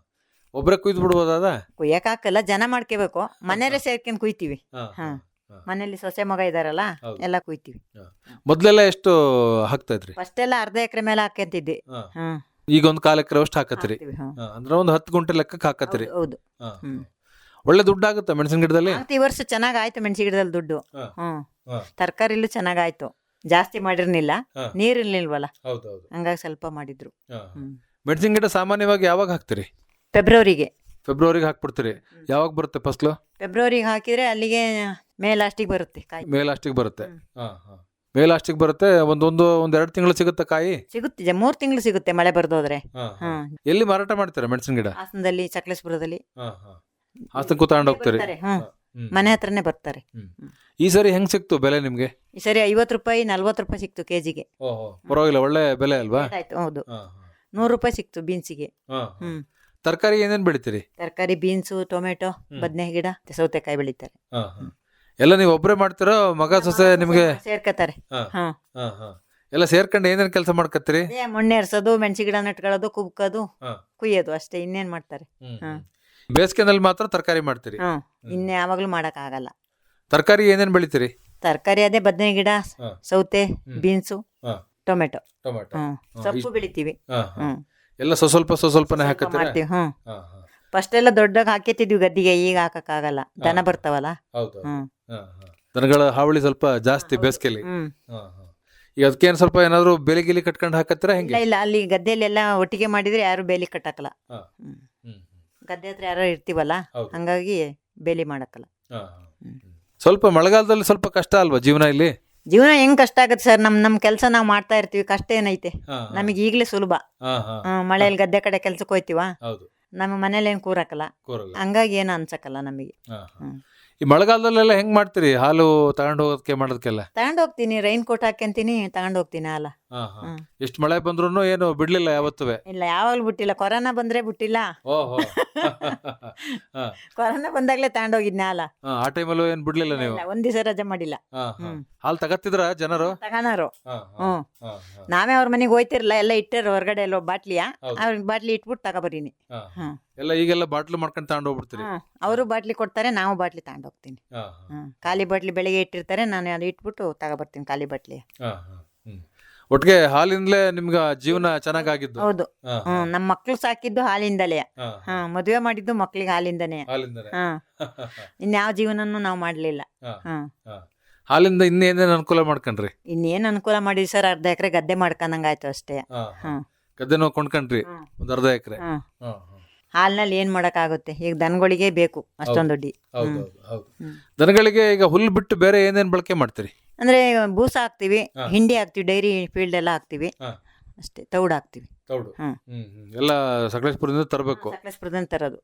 ಒಬ್ರೆ ಕುಯ್ದು ಬಿಡ್ಬೋದಾದ ಕುಯ್ಯಕ್ ಹಾಕಲ್ಲ ಜನ ಮಾಡ್ಕೋಬೇಕು. ಮನೆಯಲ್ಲೇ ಸೇರ್ಕೊಂಡ್ ಕುಯ್ತೀವಿ. ಹಾ. ಮನೇಲಿ ಸೊಸೆ ಮಗ ಇದಾರಲ್ಲ ಹೌದು. ಎಲ್ಲ ಕುಯ್ತೀವಿ. ಮೊದ್ಲೆಲ್ಲ ಎಷ್ಟು ಹಾಕ್ತಾ ಇದ್ರಿ? ಫಸ್ಟ್ ಎಲ್ಲ ಅರ್ಧ ಎಕರೆ ಮೇಲೆ ಹಾಕಂತಿದ್ದೆ ಹಾ. ಹ್ಮ್. ಈಗ ಒಂದು ಕಾಲು ಎಕರೆ ಅಷ್ಟು ಹಾಕತ್ತೀರಿ? ಹಾಕ್ತೀವಿ. ಹಾ, ಅಂದ್ರೆ ಒಂದು ಹತ್ತು ಗುಂಟೆ ಲೆಕ್ಕಕ್ಕೆ ಹಾಕತ್ತೀರಿ? ಹೌದು, ಹೌದು. ಹಾ. ಹ್ಮ್. ಒಳ್ಳೆ ದುಡ್ಡು ಆಗುತ್ತೆ ಮೆಣಸಿನ ಗಿಡದಲ್ಲಿ? ಮತ್ತೆ ಈ ವರ್ಷ ಚೆನ್ನಾಗಾಯ್ತು ಆಯ್ತು ಮೆಣಸಿ ಗಿಡದಲ್ಲಿ ದುಡ್ಡು. ಹಾ. ಹ್ಮ್. ಹಾ. ತರಕಾರಿಲೂ ಚೆನ್ನಾಗಾಯ್ತು. ಜಾಸ್ತಿ ಮಾಡಿರ್ಲಿಲ್ಲ. ಹಾ. ನೀರಿರ್ಲಿಲ್ವಲ್ಲ? ಹೌದೌದು. ಹಂಗಾಗಿ ಸ್ವಲ್ಪ ಮಾಡಿದ್ರು. ಹ್ಮ್. ಮೆಣಸಿನ ಗಿಡ ಸಾಮಾನ್ಯವಾಗಿ ಯಾವಾಗ ಹಾಕ್ತೀರಿ? ಫೆಬ್ರವರಿಗೆ. ಫೆಬ್ರವರಿಗೆ ಹಾಕ್ಬಿಡ್ತೀರಿ. ಯಾವಾಗ ಬರುತ್ತೆ ಫಸ್ಲು? ಫೆಬ್ರವರಿಗೆ ಹಾಕಿದ್ರೆ ಅಲ್ಲಿಗೆ ಮೇ ಲಾಸ್ಟಿಗೆ ಬರುತ್ತೆ ಕಾಯಿ. ಮೇ ಲಾಸ್ಟಿಗೆ ಬರುತ್ತೆ. ಮೇ ಲಾಸ್ಟಿಗೆ ಬರುತ್ತೆ ಒಂದೊಂದು ಒಂದ್ ಎರಡು ತಿಂಗಳು ಸಿಗುತ್ತೆ ಕಾಯಿ? ಸಿಗುತ್ತೆ ಮೂರ್ ತಿಂಗಳು ಸಿಗುತ್ತೆ ಮಳೆ ಬರ್ದೋದ್ರೆ. ಹಾ ಎಲ್ಲಿ ಮಾರಾಟ ಮಾಡ್ತೀರಾ ಮೆಣಸಿನ ಗಿಡ? ಹಾಸನದಲ್ಲಿ ಸಕಲೇಶ್ಪುರದಲ್ಲಿ ಹಾಸನಕ್ಕೂ ತಗೊಂಡು ಹೋಗ್ತಾರೆ? ಹ್ಮ್. ಮನೆ ಹತ್ರನೇ ಬರ್ತಾರೆ. ಈ ಸರಿ ಹೆಂಗ್ ಸಿಕ್ತು ಬೆಲೆ ನಿಮ್ಗೆ? ಈ ಸರಿ ಐವತ್ತು ರೂಪಾಯಿ ನಲ್ವತ್ತು ರೂಪಾಯಿ ಸಿಕ್ತು ಕೆಜಿಗೆ. ಪರವಾಗಿಲ್ಲ ಒಳ್ಳೆ ಬೆಲೆ ಅಲ್ವಾ? ಆಯ್ತು ಹೌದು. ನೂರು ರೂಪಾಯಿ ಸಿಕ್ತು ಬೀನ್ಸಿಗೆ. ಹ್ಮ್. ತರಕಾರಿ ಏನೇನ್ ಬೆಳಿತೀರಿ? ತರಕಾರಿ ಬೀನ್ಸು ಟೊಮೆಟೊ ಬದನೆ ಗಿಡ ಸೌತೆಕಾಯಿ ಬೆಳಿತಾರೆ. ಎಲ್ಲ ನೀವು ಒಬ್ಬರೇ ಮಾಡ್ತಿರೋ ಮಗ ಸೊಸೆ ನಿಮ್ಗೆ? ಸೇರ್ಕತಾರೆ ಹಾ. ಎಲ್ಲ ಸೇರ್ಕೊಂಡು ಏನೇನ್ ಕೆಲಸ ಮಾಡ್ಕತ್ತೀರಿ? ಮಣ್ಣೆ ಎರ್ಸೋದು ಮೆಣಸಿ ಗಿಡ ನೆಟ್ಕೊಳ್ಳೋದು ಕುಬ್ಕೋದು ಹಾ. ಕುಯ್ಯೋದು ಅಷ್ಟೇ ಇನ್ನೇನ್ ಮಾಡ್ತಾರೆ. ಹ್ಮ್. ಬೇಸಿಗೆನಲ್ಲಿ ಮಾತ್ರ ತರಕಾರಿ ಮಾಡ್ತೀರಿ? ಹ್ಮ್. ಇನ್ನು ಯಾವಾಗಲೂ ಮಾಡೋಕ್ಕಾಗಲ್ಲ. ಆಗಲ್ಲ ತರಕಾರಿ ಏನೇನ್ ಬೆಳಿತೀರಿ? ತರಕಾರಿ ಅದೇ ಬದನೆ ಗಿಡ ಹಾ. ಸೌತೆ. ಬೀನ್ಸು ಹಾ. ಟೊಮೆಟೊ. ಟೊಮೆಟೊ. ಹ್ಮ್. ಸೊಪ್ಪು ಬೆಳಿತೀವಿ. ಎಲ್ಲ ಸ್ವ ಸ್ವಲ್ಪ ಸ್ವ ಸ್ವಲ್ಪನೇ ಸ್ವಲ್ಪ ಹಾಕತ್ತೀರಾ? ಮಾಡ್ತೀವಿ. ಹ್ಮ್. ಹಾ, ಹಾ. ಫಸ್ಟ್ ಎಲ್ಲ ದೊಡ್ಡಾಗಿ ಹಾಕಿತ್ತಿದ್ವಿ ಗದ್ದಿಗೆ ಈಗ ಹಾಕಕ್ಕಾಗಲ್ಲ. ದನ ಬರ್ತಾವಲ್ಲ. ಹೌದು ಹ್ಮ್. ಹಾ, ಹಾ. ದನಗಳ ಹಾವಳಿ ಸ್ವಲ್ಪ ಜಾಸ್ತಿ ಬೇಸಿಗೆಲಿ. ಈಗ ಅದಕ್ಕೇನ್ ಸ್ವಲ್ಪ ಏನಾದ್ರು ಬೆಲೆ ಗಿಲಿ ಕಟ್ಕೊಂಡು ಹಾಕತ್ತೀರಾ ಇಲ್ಲ ಹೆಂಗೆ ಇಲ್ಲ. ಅಲ್ಲಿ ಗದ್ದೆಯಲ್ಲೆಲ್ಲ ಒಟ್ಟಿಗೆ ಮಾಡಿದ್ರೆ ಯಾರು ಬೇಲಿ ಕಟ್ಟಕ್ಕಲ್ಲ. ಹಾ. ಹ್ಮ್. ಗದ್ದೆ ಹತ್ರ ಯಾರೋ ಇರ್ತೀವಲ್ಲ ಹೌದು. ಹಂಗಾಗಿ ಬೇಲಿ ಮಾಡಕ್ಕಲ್ಲ. ಸ್ವಲ್ಪ ಮಳೆಗಾಲದಲ್ಲಿ ಸ್ವಲ್ಪ ಕಷ್ಟ ಅಲ್ವಾ ಜೀವನ ಇಲ್ಲಿ ಜೀವನ ಹೆಂಗ್ ಕಷ್ಟ ಆಗುತ್ತೆ ಸರ್ ನಮ್ ನಮ್ ಕೆಲಸ ನಾವು ಮಾಡ್ತಾ ಇರ್ತೀವಿ ಕಷ್ಟ ಏನೈತೆ. ನಮಗೆ ಈಗಲೇ ಸುಲಭ. ಹ್ಮ್, ಮಳೆಯಲ್ಲಿ ಗದ್ದೆ ಕಡೆ ಕೆಲ್ಸಕ್ಕೆ ಹೋಯ್ತೀವ ಹೌದು ನಮ್ಮ ಮನೇಲಿ ಏನು ಕೂರಕ್ಕಲ್ಲ ಕೂರಲ್ಲ. ಹಂಗಾಗಿ ಏನು ಅನ್ಸಕ್ಕಲ್ಲ ನಮಗೆ ಹಾ, ಹಾ. ಹ್ಮ್. ಈ ಮಳೆಗಾಲದಲ್ಲೆಲ್ಲ ಹೆಂಗ್ ಮಾಡ್ತೀರಿ ಹಾಲು ತಗೊಂಡು ಹೋಗೋದಕ್ಕೆ ಮಾಡೋದಕ್ಕೆಲ್ಲ ತಗೊಂಡ್ ಹೋಗ್ತೀನಿ ರೈನ್ ಕೋಟ್ ಹಾಕ್ಯಂತೀನಿ ತಗೊಂಡ್ ಹೋಗ್ತೀನಿ. ಹ್ಮ್. ಎಷ್ಟ್ ಮಳೆ ಬಂದ್ರು ಏನು ಬಿಡ್ಲಿಲ್ಲ ಯಾವತ್ತೂ ಇಲ್ಲ ಯಾವಾಗ್ಲೂ ಬಿಟ್ಟಿಲ್ಲ. ಕೊರೋನಾ ಬಂದ್ರೆ ಬಿಟ್ಟಿಲ್ಲ. ಓಹೋ. ಕೊರೋನಾ ಬಂದಾಗ್ಲೇ ತಗೊಂಡೋಗಿದ್ನ ಅಲ್ಲ ಆ ಟೈಮಲ್ಲೂ ಏನ್ ಬಿಡ್ಲಿಲ್ಲ ನೀವು? ಒಂದ್ ದಿವಸ ರಜೆ ಮಾಡಿಲ್ಲ. ಹಾಲ್ ತಗತ್ತಿದ್ರ ಜನರು? ಹಾ, ಹ್ಮ್. ನಾವೇ ಅವ್ರ ಮನೆಗೆ ಹೋಯ್ತಿರ್ಲ ಎಲ್ಲ ಇಟ್ಟರು ಹೊರಗಡೆ ಎಲ್ಲ ಬಾಟ್ಲಿಯ? ಅವ್ರ ಬಾಟ್ಲಿ ಇಟ್ಬಿಟ್ಟು ತಗೊಬರೀನಿ. ಎಲ್ಲ ಈಗೆಲ್ಲ ಬಾಟ್ಲಿ ಮಾಡ್ಕೊಂಡು ತಗೊಂಡು ಹೋಗ್ಬಿಡ್ತೀರಿ ಅವರು ಬಾಟ್ಲಿ ಕೊಡ್ತಾರೆ ನಾವು ಬಾಟ್ಲಿ ತಗೊಂಡು ಹೋಗ್ತೀನಿ. ಖಾಲಿ ಬಾಟ್ಲಿ ಬೆಳಿಗ್ಗೆ ಇಟ್ಟಿರ್ತಾರೆ ನಾನು ಅದು ಇಟ್ಬಿಟ್ಟು ತಗೊಬರ್ತೀನಿ ಖಾಲಿ ಬಾಟ್ಲಿ. ಒಟ್ಟಿಗೆ ಹಾಲಿಂದಲೇ ನಿಮ್ಗೆ ಜೀವನ ಚೆನ್ನಾಗಾಗಿದ್ದು. ಹೌದು. ಹಾ, ಹಾ. ಹ್ಮ್ ನಮ್ಮ ಮಕ್ಳು ಸಾಕಿದ್ದು ಹಾಲಿಂದಲೇ. ಹಾ, ಹಾ ಮದುವೆ ಮಾಡಿದ್ದು ಮಕ್ಳಿಗೆ ಹಾಲಿಂದನೇ. ಹಾಲಿಂದನೇ. ಹಾ. ಇನ್ಯಾವ ಜೀವನನು ನಾವು ಮಾಡ್ಲಿಲ್ಲ. ಹಾ, ಹಾ. ಹಾಲಿಂದ ಇನ್ನೇನೇನು ಅನುಕೂಲ ಮಾಡ್ಕೊಂಡ್ರಿ? ಇನ್ನೇನು ಅನುಕೂಲ ಮಾಡಿದ್ವಿ ಸರ್ ಅರ್ಧ ಎಕರೆ ಗದ್ದೆ ಮಾಡ್ಕೊಂಡಂಗಾಯ್ತು ಅಷ್ಟೇ. ಹಾ, ನೋವು ಹ್ಮ್ ಕೊಂಡ್ಕೊಂಡ್ರಿ? ಹ್ಮ್. ಒಂದ್ ಅರ್ಧ ಎಕರೆ? ಹಾಲಿನಲ್ಲಿ ಹಾಲ್ನಲ್ಲಿ ಏನ್ ಮಾಡಕ್ಕಾಗುತ್ತೆ? ಈಗ ದನಗಳಿಗೆ ಬೇಕು ಅಷ್ಟೊಂದು ದುಡ್ಡಿ. ಹೌದು ಹೌದು ಹೌದು. ಹ್ಮ್. ದನಗಳಿಗೆ ಈಗ ಹುಲ್ಲು ಬಿಟ್ಟು ಬೇರೆ ಏನೇನ್ ಬಳಕೆ ಮಾಡ್ತೀರಿ? ಅಂದ್ರೆ ಬೂಸ ಹಾಕ್ತಿವಿ ಹಿಂಡಿ ಹಾಕ್ತಿವಿ ಡೈರಿ ಫೀಲ್ಡ್ ಎಲ್ಲ ಹಾಕ್ತಿವಿ. ಅಷ್ಟೇ ತೌಡ್ ಹಾಕ್ತಿವಿ. ತೌಡು. ಹ್ಮ್. ಎಲ್ಲ ಸಕಲೇಶ್ಪುರದಿಂದ ತರಬೇಕು. ಸಕಲೇಶ್ಪುರದಿಂದ ತರೋದು.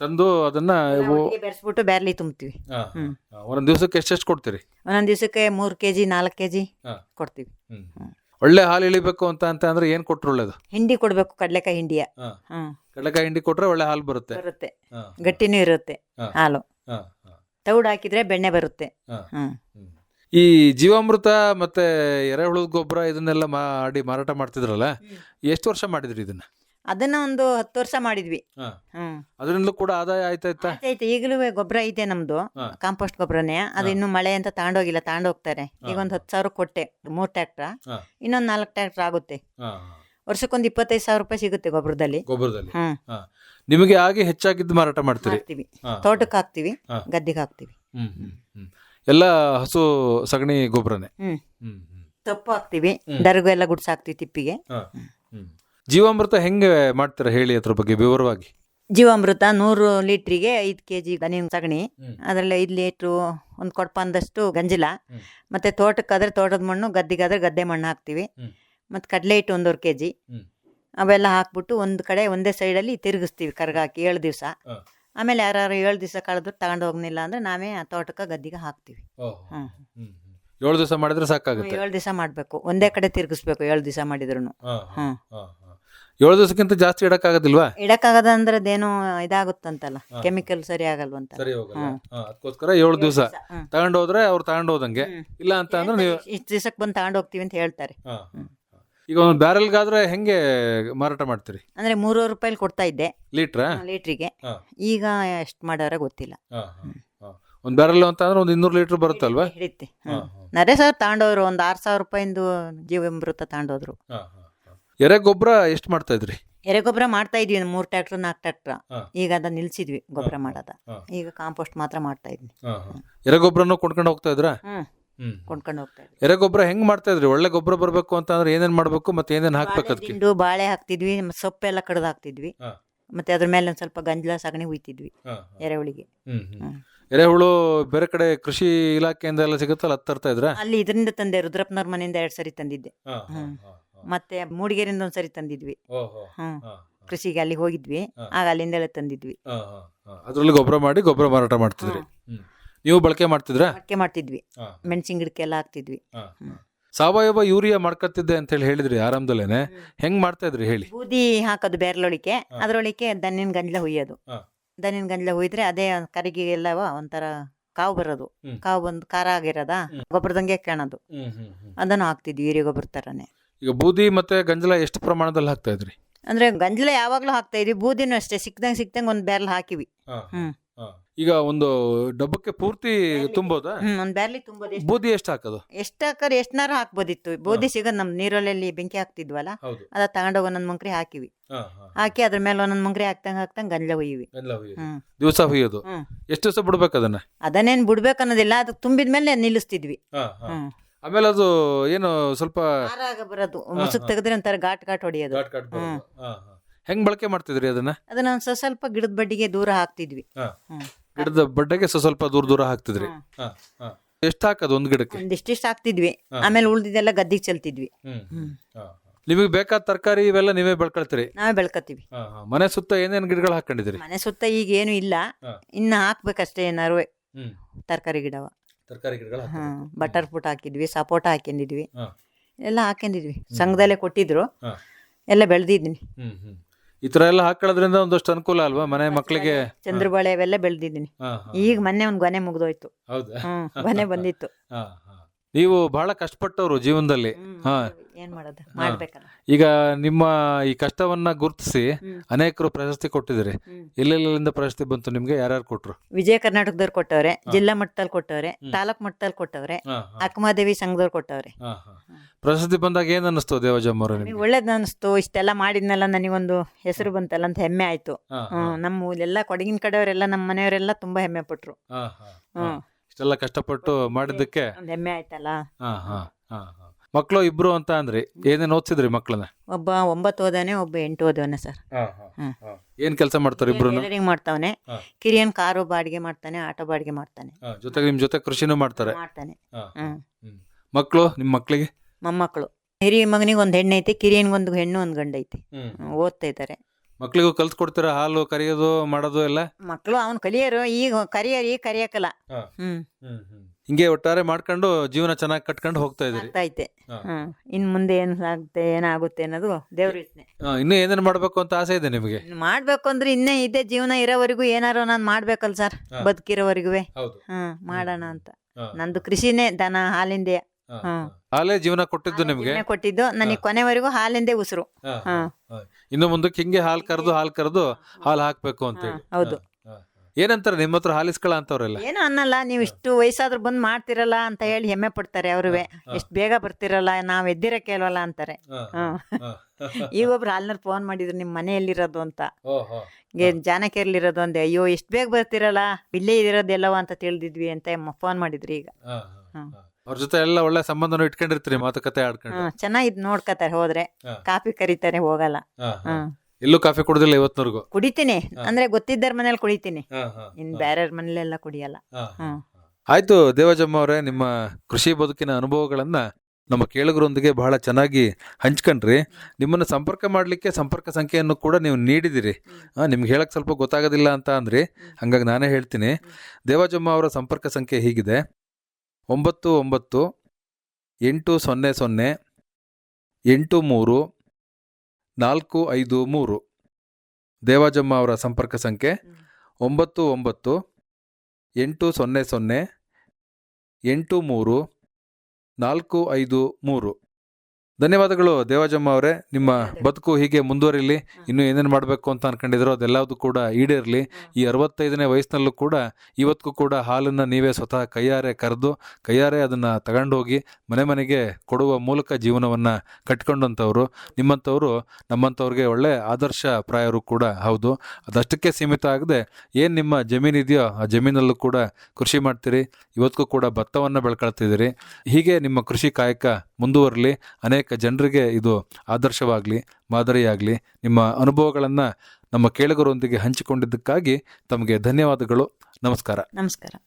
ತಂದು ಅದನ್ನ ಇವು ಬೆರೆಸ್ಬಿಟ್ಟು ಬ್ಯಾರ್ಲಿ ತುಂಬ್ತೀವಿ ಹ್ಮ್. ಒಂದೊಂದ್ ದಿವಸಕ್ಕೆ ಎಷ್ಟೆಷ್ಟು ಕೊಡ್ತೀರಿ? ಒಂದೊಂದು ದಿವಸಕ್ಕೆ ಮೂರ್ ಕೆಜಿ ನಾಲ್ಕು ಕೆಜಿ ಹಾ. ಕೊಡ್ತೀವಿ. ಹ್ಮ್. ಒಳ್ಳೆ ಹಾಲು ಇಳಿಬೇಕು ಅಂತ ಅಂತ ಅಂದ್ರೆ ಏನ್ ಕೊಟ್ರು ಒಳ್ಳೇದು? ಹಿಂಡಿ ಕೊಡ್ಬೇಕು ಕಡಲೆಕಾಯಿ ಹಿಂಡಿಯ. ಹಾ. ಹ್ಮ್ ಕಡಲೆಕಾಯಿ ಹಿಂಡಿ ಕೊಟ್ರೆ ಒಳ್ಳೆ ಹಾಲು ಬರುತ್ತೆ. ಬರುತ್ತೆ. ಹಾ, ಗಟ್ಟಿನೂ ಇರುತ್ತೆ ಹಾ. ಹಾಲು. ಹಾ, ಹಾ, ತೌಡ್ ಹಾಕಿದ್ರೆ ಬೆಣ್ಣೆ ಬರುತ್ತೆ. ಹಾ. ಹ್ಮ್. ಹ್ಮ್. ಈ ಜೀವಾಮೃತ ಮತ್ತೆ ಎರೆಹುಳದ ಗೊಬ್ಬರ ಇದನ್ನೆಲ್ಲ ಮಾಡಿ ಮಾರಾಟ ಮಾಡ್ತಿದ್ರಲ್ಲ ಎಷ್ಟು ವರ್ಷ ಮಾಡಿದ್ರಿ ಇದನ್ನ? ಅದನ್ನ ಒಂದು ಹತ್ತು ವರ್ಷ ಮಾಡಿದ್ವಿ. ಹ್ಮ್. ಅದರಿಂದಲೂ ಕೂಡ ಆದಾಯ ಆಯ್ತಾಯ್ತಾ? ಆಯ್ತು ಈಗಲೂ ಗೊಬ್ಬರ ಇದೆ ನಮ್ದು ಕಾಂಪೋಸ್ಟ್ ಗೊಬ್ಬರನೇ. ಅದು. ಇನ್ನು ಮಳೆ ಅಂತ ತಗೊಂಡೋಗಿಲ್ಲ ತಗೊಂಡೋಗ್ತಾರೆ ಈಗ ಒಂದು ಹತ್ತು ಸಾವಿರ ಕೊಟ್ಟೆ ಮೂರ್ ಟ್ರ್ಯಾಕ್ಟ್ರ. ಇನ್ನೊಂದು ನಾಲ್ಕು ಟ್ಯಾಕ್ಟರ್ ಆಗುತ್ತೆ. ವರ್ಷಕ್ಕೊಂದು ಇಪ್ಪತ್ತೈದು ಸಾವಿರ ರೂಪಾಯಿ ಸಿಗುತ್ತೆ ಗೊಬ್ಬರದಲ್ಲಿ. ಗೊಬ್ಬರದಲ್ಲಿ. ಹ್ಮ್. ನಿಮಗೆ ಆಗಿ ಹೆಚ್ಚಾಗಿದ್ದು ಮಾರಾಟ ಮಾಡ್ತೀವಿ. ತೋಟಕ್ಕೆ ಹಾಕ್ತಿವಿ ಗದ್ದೆಗೆ ಹಾಕ್ತಿವಿ. ಎಲ್ಲ ಹಸು ಸಗಣಿ ಗೊಬ್ಬರನೇ. ಹ್ಮ್. ತಪ್ಪು ಹಾಕ್ತಿವಿ. ದರ್ಗು ಎಲ್ಲ ಗುಡ್ಸಾಕ್ತಿವಿ ತಿಪ್ಪಿಗೆ. ಹಾ. ಜೀವಾಮೃತ ಹೆಂಗೆ ಮಾಡ್ತೀರಾ ಹೇಳಿ ಅದ್ರ ಬಗ್ಗೆ ವಿವರವಾಗಿ? ಜೀವಾಮೃತ ನೂರು ಲೀಟ್ರಿಗೆ ಐದು ಕೆ ಜಿ ಗನಿ ಸಗಣಿ ಅದರಲ್ಲಿ ಐದು ಲೀಟ್ರು ಒಂದು ಕೊಡಪಂದಷ್ಟು ಗಂಜಿಲ. ಮತ್ತೆ ತೋಟಕ್ಕಾದ್ರೆ ತೋಟದ ಮಣ್ಣು ಗದ್ದೆಗಾದ್ರೆ ಗದ್ದೆ ಮಣ್ಣು ಹಾಕ್ತೀವಿ. ಮತ್ತು ಕಡಲೆ ಹಿಟ್ಟು ಒಂದೂವರೆ ಕೆ ಜಿ. ಅವೆಲ್ಲ ಹಾಕ್ಬಿಟ್ಟು ಒಂದು ಕಡೆ ಒಂದೇ ಸೈಡಲ್ಲಿ ತಿರುಗಿಸ್ತೀವಿ ಕರ್ಗಾಕಿ ಏಳು ದಿವಸ. ಆಮೇಲೆ ಯಾರು ಏಳು ದಿವಸ ಕಳೆದ್ರು ತಗೊಂಡು ಹೋಗ್ಲಿಲ್ಲ ಅಂದ್ರೆ ನಾವೇ ಆ ತೋಟಕ್ಕೆ ಗದ್ದಿಗೆ ಹಾಕ್ತೀವಿ. ಏಳು ದಿವಸ ಮಾಡಿದ್ರೆ ಸಾಕಾಗುತ್ತೆ. ಏಳು ದಿವಸ ಮಾಡಬೇಕು. ಒಂದೇ ಕಡೆ ತಿರುಗಿಸ್ಬೇಕು ಏಳು ದಿವಸ ಮಾಡಿದ್ರು ಹ್ಞೂ. ಏಳು ದಿವಸಕ್ಕಿಂತ ಜಾಸ್ತಿ ಇಡಕ್ಕಾಗದಿಲ್ವಾ? ಇಡಕ್ಕಾಗದ ಅಂದ್ರೆ ಅದೇನು ಇದಾಗುತ್ತಂತಲ್ಲ. ಕೆಮಿಕಲ್ ಸರಿ ಆಗಲ್ವಂತ ಸರಿ ಅದಕ್ಕೋಸ್ಕರ ಏಳು ದಿವಸ. ತಗೊಂಡೋದ್ರೆ ಅವ್ರು ತಗೊಂಡೋದಂಗೆ ಇಲ್ಲ ಅಂತ ಅಂದ್ರೆ ನೀವು ಇಷ್ಟು ದಿವಸಕ್ಕೆ ಬಂದು ತಗೊಂಡು ಹೋಗ್ತೀವಿ ಅಂತ ಹೇಳ್ತಾರೆ. ಈಗ ಒಂದು ಬ್ಯಾರಲ್ಗಾದ್ರೆ ಹೆಂಗೆ ಮಾರಾಟ ಮಾಡ್ತೀರಿ? ಅಂದ್ರೆ ಮೂರುವರೆ ರೂಪಾಯಿ ಕೊಡ್ತಾ ಇದ್ದೆ. ಲೀಟ್ರಾ? ಲೀಟ್ರಿಗೆ. ಹಾ. ಈಗ ಎಷ್ಟು ಮಾಡೋರೆ ಗೊತ್ತಿಲ್ಲ. ಒಂದು ಬ್ಯಾರಲ್ ಅಂತ ಅಂದ್ರೆ ಒಂದು ಇನ್ನೂರು ಲೀಟರ್ ಬರುತ್ತಲ್ವಾ ಹಿಡಿತೆ ಹಾ, ನರೇ ಸರ್ ತಗೊಂಡೋದ್ರು ಒಂದು ಆರು ಸಾವಿರ ರೂಪಾಯಿಂದು ಜೀವಮೃತ ತಗೊಂಡೋದ್ರು ಹಾ, ಹಾ, ಹಾ. ಎರೆ ಗೊಬ್ಬರ ಎಷ್ಟು ಮಾಡ್ತಾ ಇದ್ರಿ? ಎರೆಗೊಬ್ಬರ ಮಾಡ್ತಾ ಇದ್ವಿ ಮೂರು ಟ್ರ್ಯಾಕ್ಟರ್ ನಾಲ್ಕು ಟ್ರ್ಯಾಕ್ಟರ್. ಹಾ. ಈಗ ಅದನ್ನ ನಿಲ್ಸಿದ್ವಿ ಗೊಬ್ಬರ ಮಾಡೋದ. ಹಾ. ಈಗ ಕಾಂಪೋಸ್ಟ್ ಮಾತ್ರ ಮಾಡ್ತಾ ಇದ್ವಿ. ಎರೆ ಗೊಬ್ಬರನೂ ಕೊಂಡ್ಕೊಂಡು ಹೋಗ್ತಾ ಇದ್ರಾ? ಹ್ಮ್. ಕೊಂಡ್ಕೊಂಡು ಹೋಗ್ತಾ ಇದ್ವಿ. ಎರೆ ಗೊಬ್ಬರ ಹೆಂಗ್ ಮಾಡ್ತಾ ಇದ್ರಿ? ಒಳ್ಳೆ ಗೊಬ್ಬರ ಬರ್ಬೇಕು ಅಂತ ಅಂದ್ರೆ ಏನೇನ್ ಮಾಡ್ಬೇಕು ಮತ್ತೆ ಏನೇನ್ ಹಾಕ್ಬೇಕು ಬಾಳೆ ಅದಕ್ಕೆ ದಿಂಡು ಬಾಳೆ ಹಾಕ್ತಿದ್ವಿ ಮತ್ತೆ ಸೊಪ್ಪೆಲ್ಲ ಕಡ್ದು ಹಾಕ್ತಿದ್ವಿ. ಹಾ. ಮತ್ತೆ ಅದ್ರ ಮೇಲೆ ಒಂದು ಸ್ವಲ್ಪ ಗಂಜಲ ಸಗಣಿ ಹುಯ್ತಿದ್ವಿ ಎರೆಹುಳಿಗೆ. ಹ್ಮ್. ಎರೆಹುಳು ಬೇರೆ ಕಡೆ ಕೃಷಿ ಇಲಾಖೆಯಿಂದ ಎಲ್ಲ ಸಿಗುತ್ತಲ್ಲ ಅದು ತರ್ತಾ ಇದ್ರಾ? ಅಲ್ಲಿ ಇದರಿಂದ ತಂದೆ ರುದ್ರಪ್ಪನವ್ರ ಮನೆಯಿಂದ ಎರಡು ಸರಿ ತಂದಿದ್ದೆ. ಹ್ಮ್. ಮತ್ತೆ ಮೂಡಿಗೆರೆಯಿಂದ ಒಂದ್ ಸರಿ ತಂದಿದ್ವಿ. ಹ್ಮ್. ಕೃಷಿಗೆ ಅಲ್ಲಿ ಹೋಗಿದ್ವಿ. ಹಾ. ಆಗ ಅಲ್ಲಿಂದಲೇ ತಂದಿದ್ವಿ. ಅದ್ರಲ್ಲಿ ಗೊಬ್ಬರ ಮಾಡಿ ಗೊಬ್ಬರ ಮಾರಾಟ ಮಾಡ್ತಿದ್ರಿ. ಹ್ಮ್. ನೀವು ಬಳಕೆ ಮಾಡ್ತಿದ್ರಾ? ಅಡಿಕೆ ಮಾಡ್ತಿದ್ವಿ. ಮೆಣಸಿನ ಗಿಡಕ್ಕೆ ಎಲ್ಲ ಹಾಕ್ತಿದ್ವಿ ಸಾವಯವ ಯೂರಿಯಾ ಮಾಡ್ಕತ್ತಿದ್ದೆ ಅಂತ ಹೇಳಿ ಹೇಳಿದ್ರಿ ಆರಂಭದಲ್ಲೇನೆ. ಹೆಂಗ್ ಮಾಡ್ತಾ ಇದ್ರಿ ಹೇಳಿ? ಬೂದಿ ಹಾಕೋದು ಬೇರ್ಲೊಳಿಕೆ. ಅದರೊಳಿಕೆ ದನ್ನಿನ ಗಂಜಲ ಹುಯ್ಯೋದು. ದನ್ನಿನ ದನಿನ ಗಂಜಲ ಹುಯ್ದ್ರೆ ಅದೇ ಕರಿಗೆ ಎಲ್ಲವ ಒಂಥರ ಕಾವು ಬರೋದು. ಕಾವು ಬಂದು ಖಾರ ಆಗಿರೋದ. ಗೊಬ್ಬರದಂಗೆ ಕಾಣೋದು. ಅದನ್ನು ಹಾಕ್ತಿದ್ವಿ ಯೂರಿಯಾ ಗೊಬ್ಬರ ಥರನೇ ಈಗ ಬೂದಿ ಮತ್ತೆ ಗಂಜಲ ಎಷ್ಟು ಪ್ರಮಾಣದಲ್ಲಿ ಹಾಕ್ತಾ ಇದ್ರಿ? ಅಂದ್ರೆ ಗಂಜಲ ಯಾವಾಗ್ಲೂ ಹಾಕ್ತಾ ಇದ್ವಿ. ಬೂದಿನೂ ಅಷ್ಟೇ. ಸಿಕ್ದಂಗೆ ಸಿಕ್ದಂಗೆ ಒಂದು ಬ್ಯಾರಲ್ ಹಾಕಿವಿ. ಹ್ಮ್. ಈಗ ಒಂದು ಡಬ್ಬಕ್ಕೆ ಪೂರ್ತಿ ತುಂಬೋದಾ? ಹ್ಮ್ ಒಂದ್ ಬ್ಯಾರ್ಲಿ ತುಂಬೋದು. ಎಷ್ಟು ಬೂದಿ ಎಷ್ಟು ಹಾಕೋದು? ಎಷ್ಟು ಹಾಕರ್ ಎಷ್ಟನಾರ ಹಾಕ್ಬೋದಿತ್ತು? ಬೂದಿ ಸಿಗೋದು ನಮ್ ನೀರಲ್ಲಿ ಬೆಂಕಿ ಹಾಕ್ತಿದ್ವಲ್ಲ ಹೌದು. ಅದ ತಗೊಂಡೋಗಿ ಒಂದೊಂದ್ ಮಂಕ್ರಿ ಹಾಕಿವಿ. ಹಾಕಿ ಅದ್ರ ಮೇಲೆ ಒಂದೊಂದ್ ಮಂಕ್ರಿ ಹಾಕ್ತಂಗ್ ಹಾಕ್ತಂಗ್ ಗಂಜಲ ಒಯ್ಯಿವಿ. ಹ್ಮ್. ದಿವಸ ಹುಯ್ಯೋದು ಹ್ಮ್. ಎಷ್ಟು ದಿವಸ ಬಿಡ್ಬೇಕು ಅದನ್ನ? ಅದನ್ನೇನ್ ಬಿಡ್ಬೇಕು ಅನ್ನೋದಿಲ್ಲ ತುಂಬಿದ ಮೇಲೆ ನಿಲ್ಲಿಸ್ತಿದ್ವಿ. ಹ್ಮ್. ಆಮೇಲೆ ಅದು ಏನು ಸ್ವಲ್ಪ ಬರೋದು. ಮುಸುಕ್ ತೆಗೆದ್ರೆ ಒಂಥರ ಘಾಟ್ ಘಾಟ್ ಹೊಡಿಯೋದು. ಘಾಟ್ ಘಾಟ್ ಬರೋದು. ಹ್ಮ್. ಹಾ, ಹಾ. ಹೆಂಗ್ ಬಳಕೆ ಮಾಡ್ತಿದ್ರಿ ಅದನ್ನ? ಅದನ್ನ ಒಂದ್ ಸ್ವಲ್ಪ ಸ್ವಲ್ಪ ಗಿಡದ ಬಡ್ಡಿಗೆ ದೂರ ಹಾಕ್ತಿದ್ವಿ. ಹಾ. ಹ್ಮ್. ಗಿಡದ ಬಡ್ಡೆಗೆ ಸ- ಸ್ವಲ್ಪ ದೂರ ದೂರ ಹಾಕ್ತಿದ್ರಿ. ಎಷ್ಟು ಹಾಕೋದು ಒಂದ್ ಗಿಡಕ್ಕೆ? ಒಂದಿಷ್ಟಿಷ್ಟು ಹಾಕ್ತಿದ್ವಿ. ಆಮೇಲೆ ಉಳ್ದಿದ್ದೆಲ್ಲ ಗದ್ದಿಗೆ ಚೆಲ್ತಿದ್ವಿ. ನಿಮಗೆ ಬೇಕಾದ ತರಕಾರಿ ಇವೆಲ್ಲ ನೀವೇ ಬೆಳ್ಕೊಳ್ತೀರಿ? ನಾವೇ ಬೆಳ್ಕತ್ತೀವಿ ಹಾ, ಹಾ. ಮನೆ ಸುತ್ತ ಏನೇನು ಗಿಡಗಳು ಹಾಕೊಂಡಿದ್ರಿ ಮನೆ ಸುತ್ತ ಈಗ ಏನು ಇಲ್ಲ. ಇನ್ನು ಇನ್ನ ಹಾಕ್ಬೇಕಷ್ಟೇ ಏನಾರು ತರಕಾರಿ ಗಿಡವ. ತರಕಾರಿ ಗಿಡಗಳು ಹಾ ಬಟರ್ ಫ್ರೂಟ್ ಹಾಕಿದ್ವಿ ಸಪೋಟ ಹಾಕೊಂಡಿದ್ವಿ. ಎಲ್ಲ ಹಾಕೊಂಡಿದ್ವಿ. ಸಂಘದಲ್ಲೇ ಕೊಟ್ಟಿದ್ರು. ಹಾ. ಎಲ್ಲ ಬೆಳೆದಿದ್ದೀನಿ ಈ ತರ ಎಲ್ಲ ಹಾಕೊಳ್ಳೋದ್ರಿಂದ ಒಂದಷ್ಟು ಅನುಕೂಲ ಅಲ್ವಾ? ಮನೆ ಮಕ್ಕಳಿಗೆ ಚಂದ್ರಬಾಳೆ ಅವೆಲ್ಲ ಬೆಳೆದಿದ್ದೀನಿ. ಈಗ ಮೊನ್ನೆ ಒಂದ್ ಗೊನೆ ಮುಗ್ದೋಯ್ತು. ಹೌದಾ? ಹ್ಮ್ ಗೊನೆ ಬಂದಿತ್ತು. ಹಾ. ನೀವು ಬಹಳ ಕಷ್ಟಪಟ್ಟವರು ಜೀವನದಲ್ಲಿ. ಹಾ. ಏನ್ ಮಾಡೋದು? ಮಾಡ್ಬೇಕಲ್ಲ. ಈಗ ನಿಮ್ಮ ಈ ಕಷ್ಟವನ್ನ ಗುರುತಿಸಿ ಅನೇಕರು ಪ್ರಶಸ್ತಿ ಕೊಟ್ಟಿದ್ದೀರಿ. ಎಲ್ಲೆಲ್ಲಿಂದ ಪ್ರಶಸ್ತಿ ಬಂತು ನಿಮ್ಗೆ ಯಾರ್ಯಾರು ಕೊಟ್ರು? ವಿಜಯ ಕರ್ನಾಟಕದವ್ರು ಕೊಟ್ಟವ್ರೆ ಜಿಲ್ಲಾ ಮಟ್ಟದಲ್ಲಿ ಕೊಟ್ಟವ್ರೆ. ತಾಲೂಕ್ ಮಟ್ಟದಲ್ಲಿ ಕೊಟ್ಟವ್ರೆ ಅಕ್ಕಮಾದೇವಿ ಸಂಘದವ್ರು ಕೊಟ್ಟವ್ರೆ. ಪ್ರಶಸ್ತಿ ಬಂದಾಗ ಏನ್ ಅನಿಸ್ತು ದೇವಜಮ್ಮ ಅವರೇ ಒಳ್ಳೇದ್ ಅನಿಸ್ತು ಇಷ್ಟೆಲ್ಲ ಮಾಡಿದ್ನಲ್ಲ ನನಗೊಂದು ಹೆಸರು ಬಂತಲ್ಲ ಅಂತ ಹೆಮ್ಮೆ ಆಯ್ತು. ನಮ್ಮ ಎಲ್ಲ ಕೊಡಗಿನ ಕಡೆಯವರೆಲ್ಲ ನಮ್ಮ ಮನೆಯವರೆಲ್ಲ ತುಂಬಾ ಹೆಮ್ಮೆ ಪಟ್ರು. ಹ್ಮ್. ಇಷ್ಟೆಲ್ಲ ಕಷ್ಟಪಟ್ಟು ಮಾಡಿದ್ದಕ್ಕೆ ಒಂದ್ ಹೆಮ್ಮೆ ಆಯ್ತಲ್ಲ? ಹಾ, ಹಾ, ಹಾ, ಹಾ. ಮಕ್ಕಳು ಇಬ್ರು ಅಂತ ಅಂದ್ರಿ ಏನೇನು ಓದ್ಸಿದ್ರಿ ಮಕ್ಕಳನ್ನ ಒಬ್ಬ ಒಂಬತ್ತು ಓದಾನೆ ಒಬ್ಬ ಎಂಟು ಓದವನೆ ಸರ್. ಹ್ಮ್. ಏನ್ ಕೆಲಸ ಮಾಡ್ತಾರೆ ಇಬ್ರು ಟೈಲರಿಂಗ್ ಮಾಡ್ತಾವನೆ. ಹಾ. ಕಿರಿಯನ್ ಕಾರು ಬಾಡಿಗೆ ಮಾಡ್ತಾನೆ ಆಟೋ ಬಾಡಿಗೆ ಮಾಡ್ತಾನೆ. ಜೊತೆಗೆ ನಿಮ್ ಜೊತೆ ಕೃಷಿನೂ ಮಾಡ್ತಾರೆ. ಮಾಡ್ತಾನೆ. ಹ್ಮ್. ಮಕ್ಕಳು ನಿಮ್ ಮಕ್ಕಳಿಗೆ ಮೊಮ್ಮಕ್ಕಳು ಹಿರಿಯ ಮಗನಿಗೆ ಒಂದು ಹೆಣ್ಣು ಐತಿ ಕಿರಿಯನ್ಗೊಂದು ಹೆಣ್ಣು ಒಂದು ಗಂಡ ಐತಿ ಹ್ಮ್, ಓದ್ತಾ ಇದ್ದಾರೆ. ಮಕ್ಕಳಿಗೂ ಕಲ್ಸ್ಕೊಡ್ತೀರಾ ಹಾಲು ಕರಿಯೋದು ಮಾಡೋದು ಎಲ್ಲ? ಮಕ್ಕಳು ಅವ್ನು ಕಲಿಯೋರು ಈಗ ಕರಿಯರ್ ಈಗ ಕರಿಯಕಲ್ಲ. ಹಾ. ಹ್ಮ್. ಹಿಂಗೆ ಒಟ್ಟಾರೆ ಮಾಡ್ಕೊಂಡು ಜೀವನ ಚೆನ್ನಾಗಿ ಕಟ್ಕೊಂಡು ಹೋಗ್ತಾ ಇದ್ದೀರಿ. ಆಗ್ತಾ ಐತೆ ಹಾ. ಹ್ಮ್. ಇನ್ ಮುಂದೆ ಏನ್ ಆಗುತ್ತೆ ಏನಾಗುತ್ತೆ ಅನ್ನೋದು ದೇವ್ರ ಯೋಚನೆ. ಆ, ಇನ್ನೂ ಏನೇನ್ ಮಾಡ್ಬೇಕು ಅಂತ ಆಸೆ ಇದೆ ನಿಮಗೆ? ಮಾಡ್ಬೇಕು ಅಂದ್ರೆ ಇನ್ನೇ ಇದೇ ಜೀವನ ಇರೋವರೆಗೂ ಏನಾರು ನಾನು ಮಾಡ್ಬೇಕಲ್ಲ ಸರ್ ಹಾ. ಬದುಕಿರೋವರೆಗೂ ಹೌದು. ಹ್ಮ್ ಮಾಡೋಣ ಅಂತ. ನಂದು ಕೃಷಿನೇ ದನ ಹಾಲಿಂದೆ ಹ್ಮ್. ಹಾಲೇ ಜೀವನ ಕೊಟ್ಟಿದ್ದು ನಿಮ್ಗೆ? ಜೀವನ ಕೊಟ್ಟಿದ್ದು. ನನಗೆ ಕೊನೆವರೆಗೂ ಹಾಲಿಂದೇ ಉಸಿರು. ಹಾ, ಹಾ. ಹಾ. ಇನ್ನು ಮುಂದಕ್ಕೆ ಹಿಂಗೆ ಹಾಲು ಕರೆದು ಹಾಲು ಕರೆದು ಹಾಲು. ಹಾಕ್ಬೇಕು ಅಂತ ಹೇಳಿ. ಹಾ, ಹೌದು. ಹಾ, ಹಾ. ಏನಂತಾರೆ ನಿಮ್ಮ ಹತ್ರ ಹಾಲಿಸ್ಕೊಳ ಅಂತವ್ರೆಲ್ಲ? ಏನು ಅನ್ನಲ್ಲ ನೀವು ಇಷ್ಟು ವಯಸ್ಸಾದ್ರೂ ಬಂದ್ ಮಾಡ್ತಿರಲ್ಲ ಅಂತ ಹೇಳಿ ಹೆಮ್ಮೆ ಪಡ್ತಾರೆ ಅವ್ರುವೆ. ಎಷ್ಟು ಬೇಗ ಬರ್ತಿರಲ್ಲ ನಾವು ಎದ್ದಿರ ಕೇಳಲ್ಲ ಅಂತಾರೆ. ಹಾ. ಈಗ ಒಬ್ರು ಹಾಲ್ನರ್ ಫೋನ್ ಮಾಡಿದ್ರು ನಿಮ್ಮ ಮನೆಯಲ್ಲಿರೋದು ಅಂತ. ಜಾನಕಿಯರ್ಲಿರೋದು ಅಂದೆ ಅಯ್ಯೋ ಎಷ್ಟು ಬೇಗ ಬರ್ತಿರಲ್ಲ ಇಲ್ಲೇ ಇದಿರೋದೆಲ್ಲವೋ ಅಂತ ತಿಳಿದಿದ್ವಿ ಅಂತ ಫೋನ್ ಮಾಡಿದ್ರು ಈಗ. ಹ್ಮ್. ಅವ್ರ ಜೊತೆ ಎಲ್ಲ ಒಳ್ಳೆ ಸಂಬಂಧನೂ ಇಟ್ಕೊಂಡಿರ್ತೀರಿ ಮಾತುಕತೆ ಆಡ್ಕೊಂಡು. ಚೆನ್ನಾಗಿ ನೋಡ್ಕತಾರೆ ಹೋದ್ರೆ ಹಾ. ಕಾಫಿ ಕರೀತಾರೆ ಹೋಗಲ್ಲ. ಹಾ. ಎಲ್ಲೂ ಕಾಫಿ ಕುಡ್ದಿಲ್ಲ ಇವತ್ತಿನವರೆಗೂ ಕುಡಿತೀನಿ ಅಂದ್ರೆ ಗೊತ್ತಿದ್ದರ ಮನೇಲಿ ಕುಡಿತೀನಿ. ಇನ್ ಬೇರೆಯವ್ರ ಮನೇಲೆಲ್ಲ ಕುಡಿಯಲ್ಲ. ಹ್ಮ್. ಆಯ್ತು ದೇವಜಮ್ಮ ಅವರೇ ನಿಮ್ಮ ಕೃಷಿ ಬದುಕಿನ ಅನುಭವಗಳನ್ನ ನಮ್ಮ ಕೇಳುಗರೊಂದಿಗೆ ಬಹಳ ಚೆನ್ನಾಗಿ ಹಂಚ್ಕೊಂಡ್ರಿ. ನಿಮ್ಮನ್ನು ಸಂಪರ್ಕ ಮಾಡಲಿಕ್ಕೆ ಸಂಪರ್ಕ ಸಂಖ್ಯೆಯನ್ನು ಕೂಡ ನೀವು ನೀಡಿದಿರಿ. ಆ, ನಿಮ್ಗೆ ಹೇಳಕ್ಕೆ ಸ್ವಲ್ಪ ಗೊತ್ತಾಗೋದಿಲ್ಲ ಅಂತ ಅಂದ್ರಿ. ಹಂಗಾಗಿ ನಾನೇ ಹೇಳ್ತೀನಿ. ದೇವಜಮ್ಮ ಅವರ ಸಂಪರ್ಕ ಸಂಖ್ಯೆ ಹೀಗಿದೆ. ಒಂಬತ್ತು ಒಂಬತ್ತು, ಎಂಟು ಸೊನ್ನೆ ಸೊನ್ನೆ, ಎಂಟು ಮೂರು, ನಾಲ್ಕು ಐದು ಮೂರು. ದೇವಾಜಮ್ಮ ಅವರ ಸಂಪರ್ಕ ಸಂಖ್ಯೆ ಒಂಬತ್ತು ಒಂಬತ್ತು, ಎಂಟು ಸೊನ್ನೆ ಸೊನ್ನೆ, ಎಂಟು ಮೂರು, ನಾಲ್ಕು ಐದು ಮೂರು. ಧನ್ಯವಾದಗಳು ದೇವಾಜಮ್ಮ ಅವರೇ. ನಿಮ್ಮ ಬದುಕು ಹೀಗೆ ಮುಂದುವರಿಲಿ ಇನ್ನು ಏನೇನು ಮಾಡಬೇಕು ಅಂತ ಅನ್ಕೊಂಡಿದ್ರು ಅದೆಲ್ಲದೂ ಕೂಡ ಈಡೇರಲಿ. ಈ ಅರವತ್ತೈದನೇ ವಯಸ್ಸಿನಲ್ಲೂ ಕೂಡ ಇವತ್ತಿಗೂ ಕೂಡ ಹಾಲನ್ನು ನೀವೇ ಸ್ವತಃ ಕೈಯಾರೆ ಕರೆದು ಕೈಯಾರೆ ಅದನ್ನು ತಗೊಂಡೋಗಿ ಮನೆ ಮನೆಗೆ ಕೊಡುವ ಮೂಲಕ ಜೀವನವನ್ನು ಕಟ್ಕೊಂಡಂಥವ್ರು. ನಿಮ್ಮಂಥವ್ರು ನಮ್ಮಂಥವ್ರಿಗೆ ಒಳ್ಳೆ ಆದರ್ಶ ಪ್ರಾಯರು ಕೂಡ ಹೌದು. ಅದಷ್ಟಕ್ಕೆ ಸೀಮಿತ ಆಗದೆ ಏನು ನಿಮ್ಮ ಜಮೀನಿದೆಯೋ ಆ ಜಮೀನಲ್ಲೂ ಕೂಡ ಕೃಷಿ ಮಾಡ್ತೀರಿ. ಇವತ್ತಿಗೂ ಕೂಡ ಭತ್ತವನ್ನು ಬೆಳ್ಕೊಳ್ತಿದ್ದೀರಿ ಹೀಗೆ ನಿಮ್ಮ ಕೃಷಿ ಕಾಯಕ ಮುಂದುವರಲಿ. ಅನೇಕ ಜನರಿಗೆ ಇದು ಆದರ್ಶವಾಗಲಿ ಮಾದರಿಯಾಗಲಿ ನಿಮ್ಮ ಅನುಭವಗಳನ್ನು ನಮ್ಮ ಕೇಳುಗರೊಂದಿಗೆ ಹಂಚಿಕೊಂಡಿದ್ದಕ್ಕಾಗಿ ತಮಗೆ ಧನ್ಯವಾದಗಳು. ನಮಸ್ಕಾರ. ನಮಸ್ಕಾರ.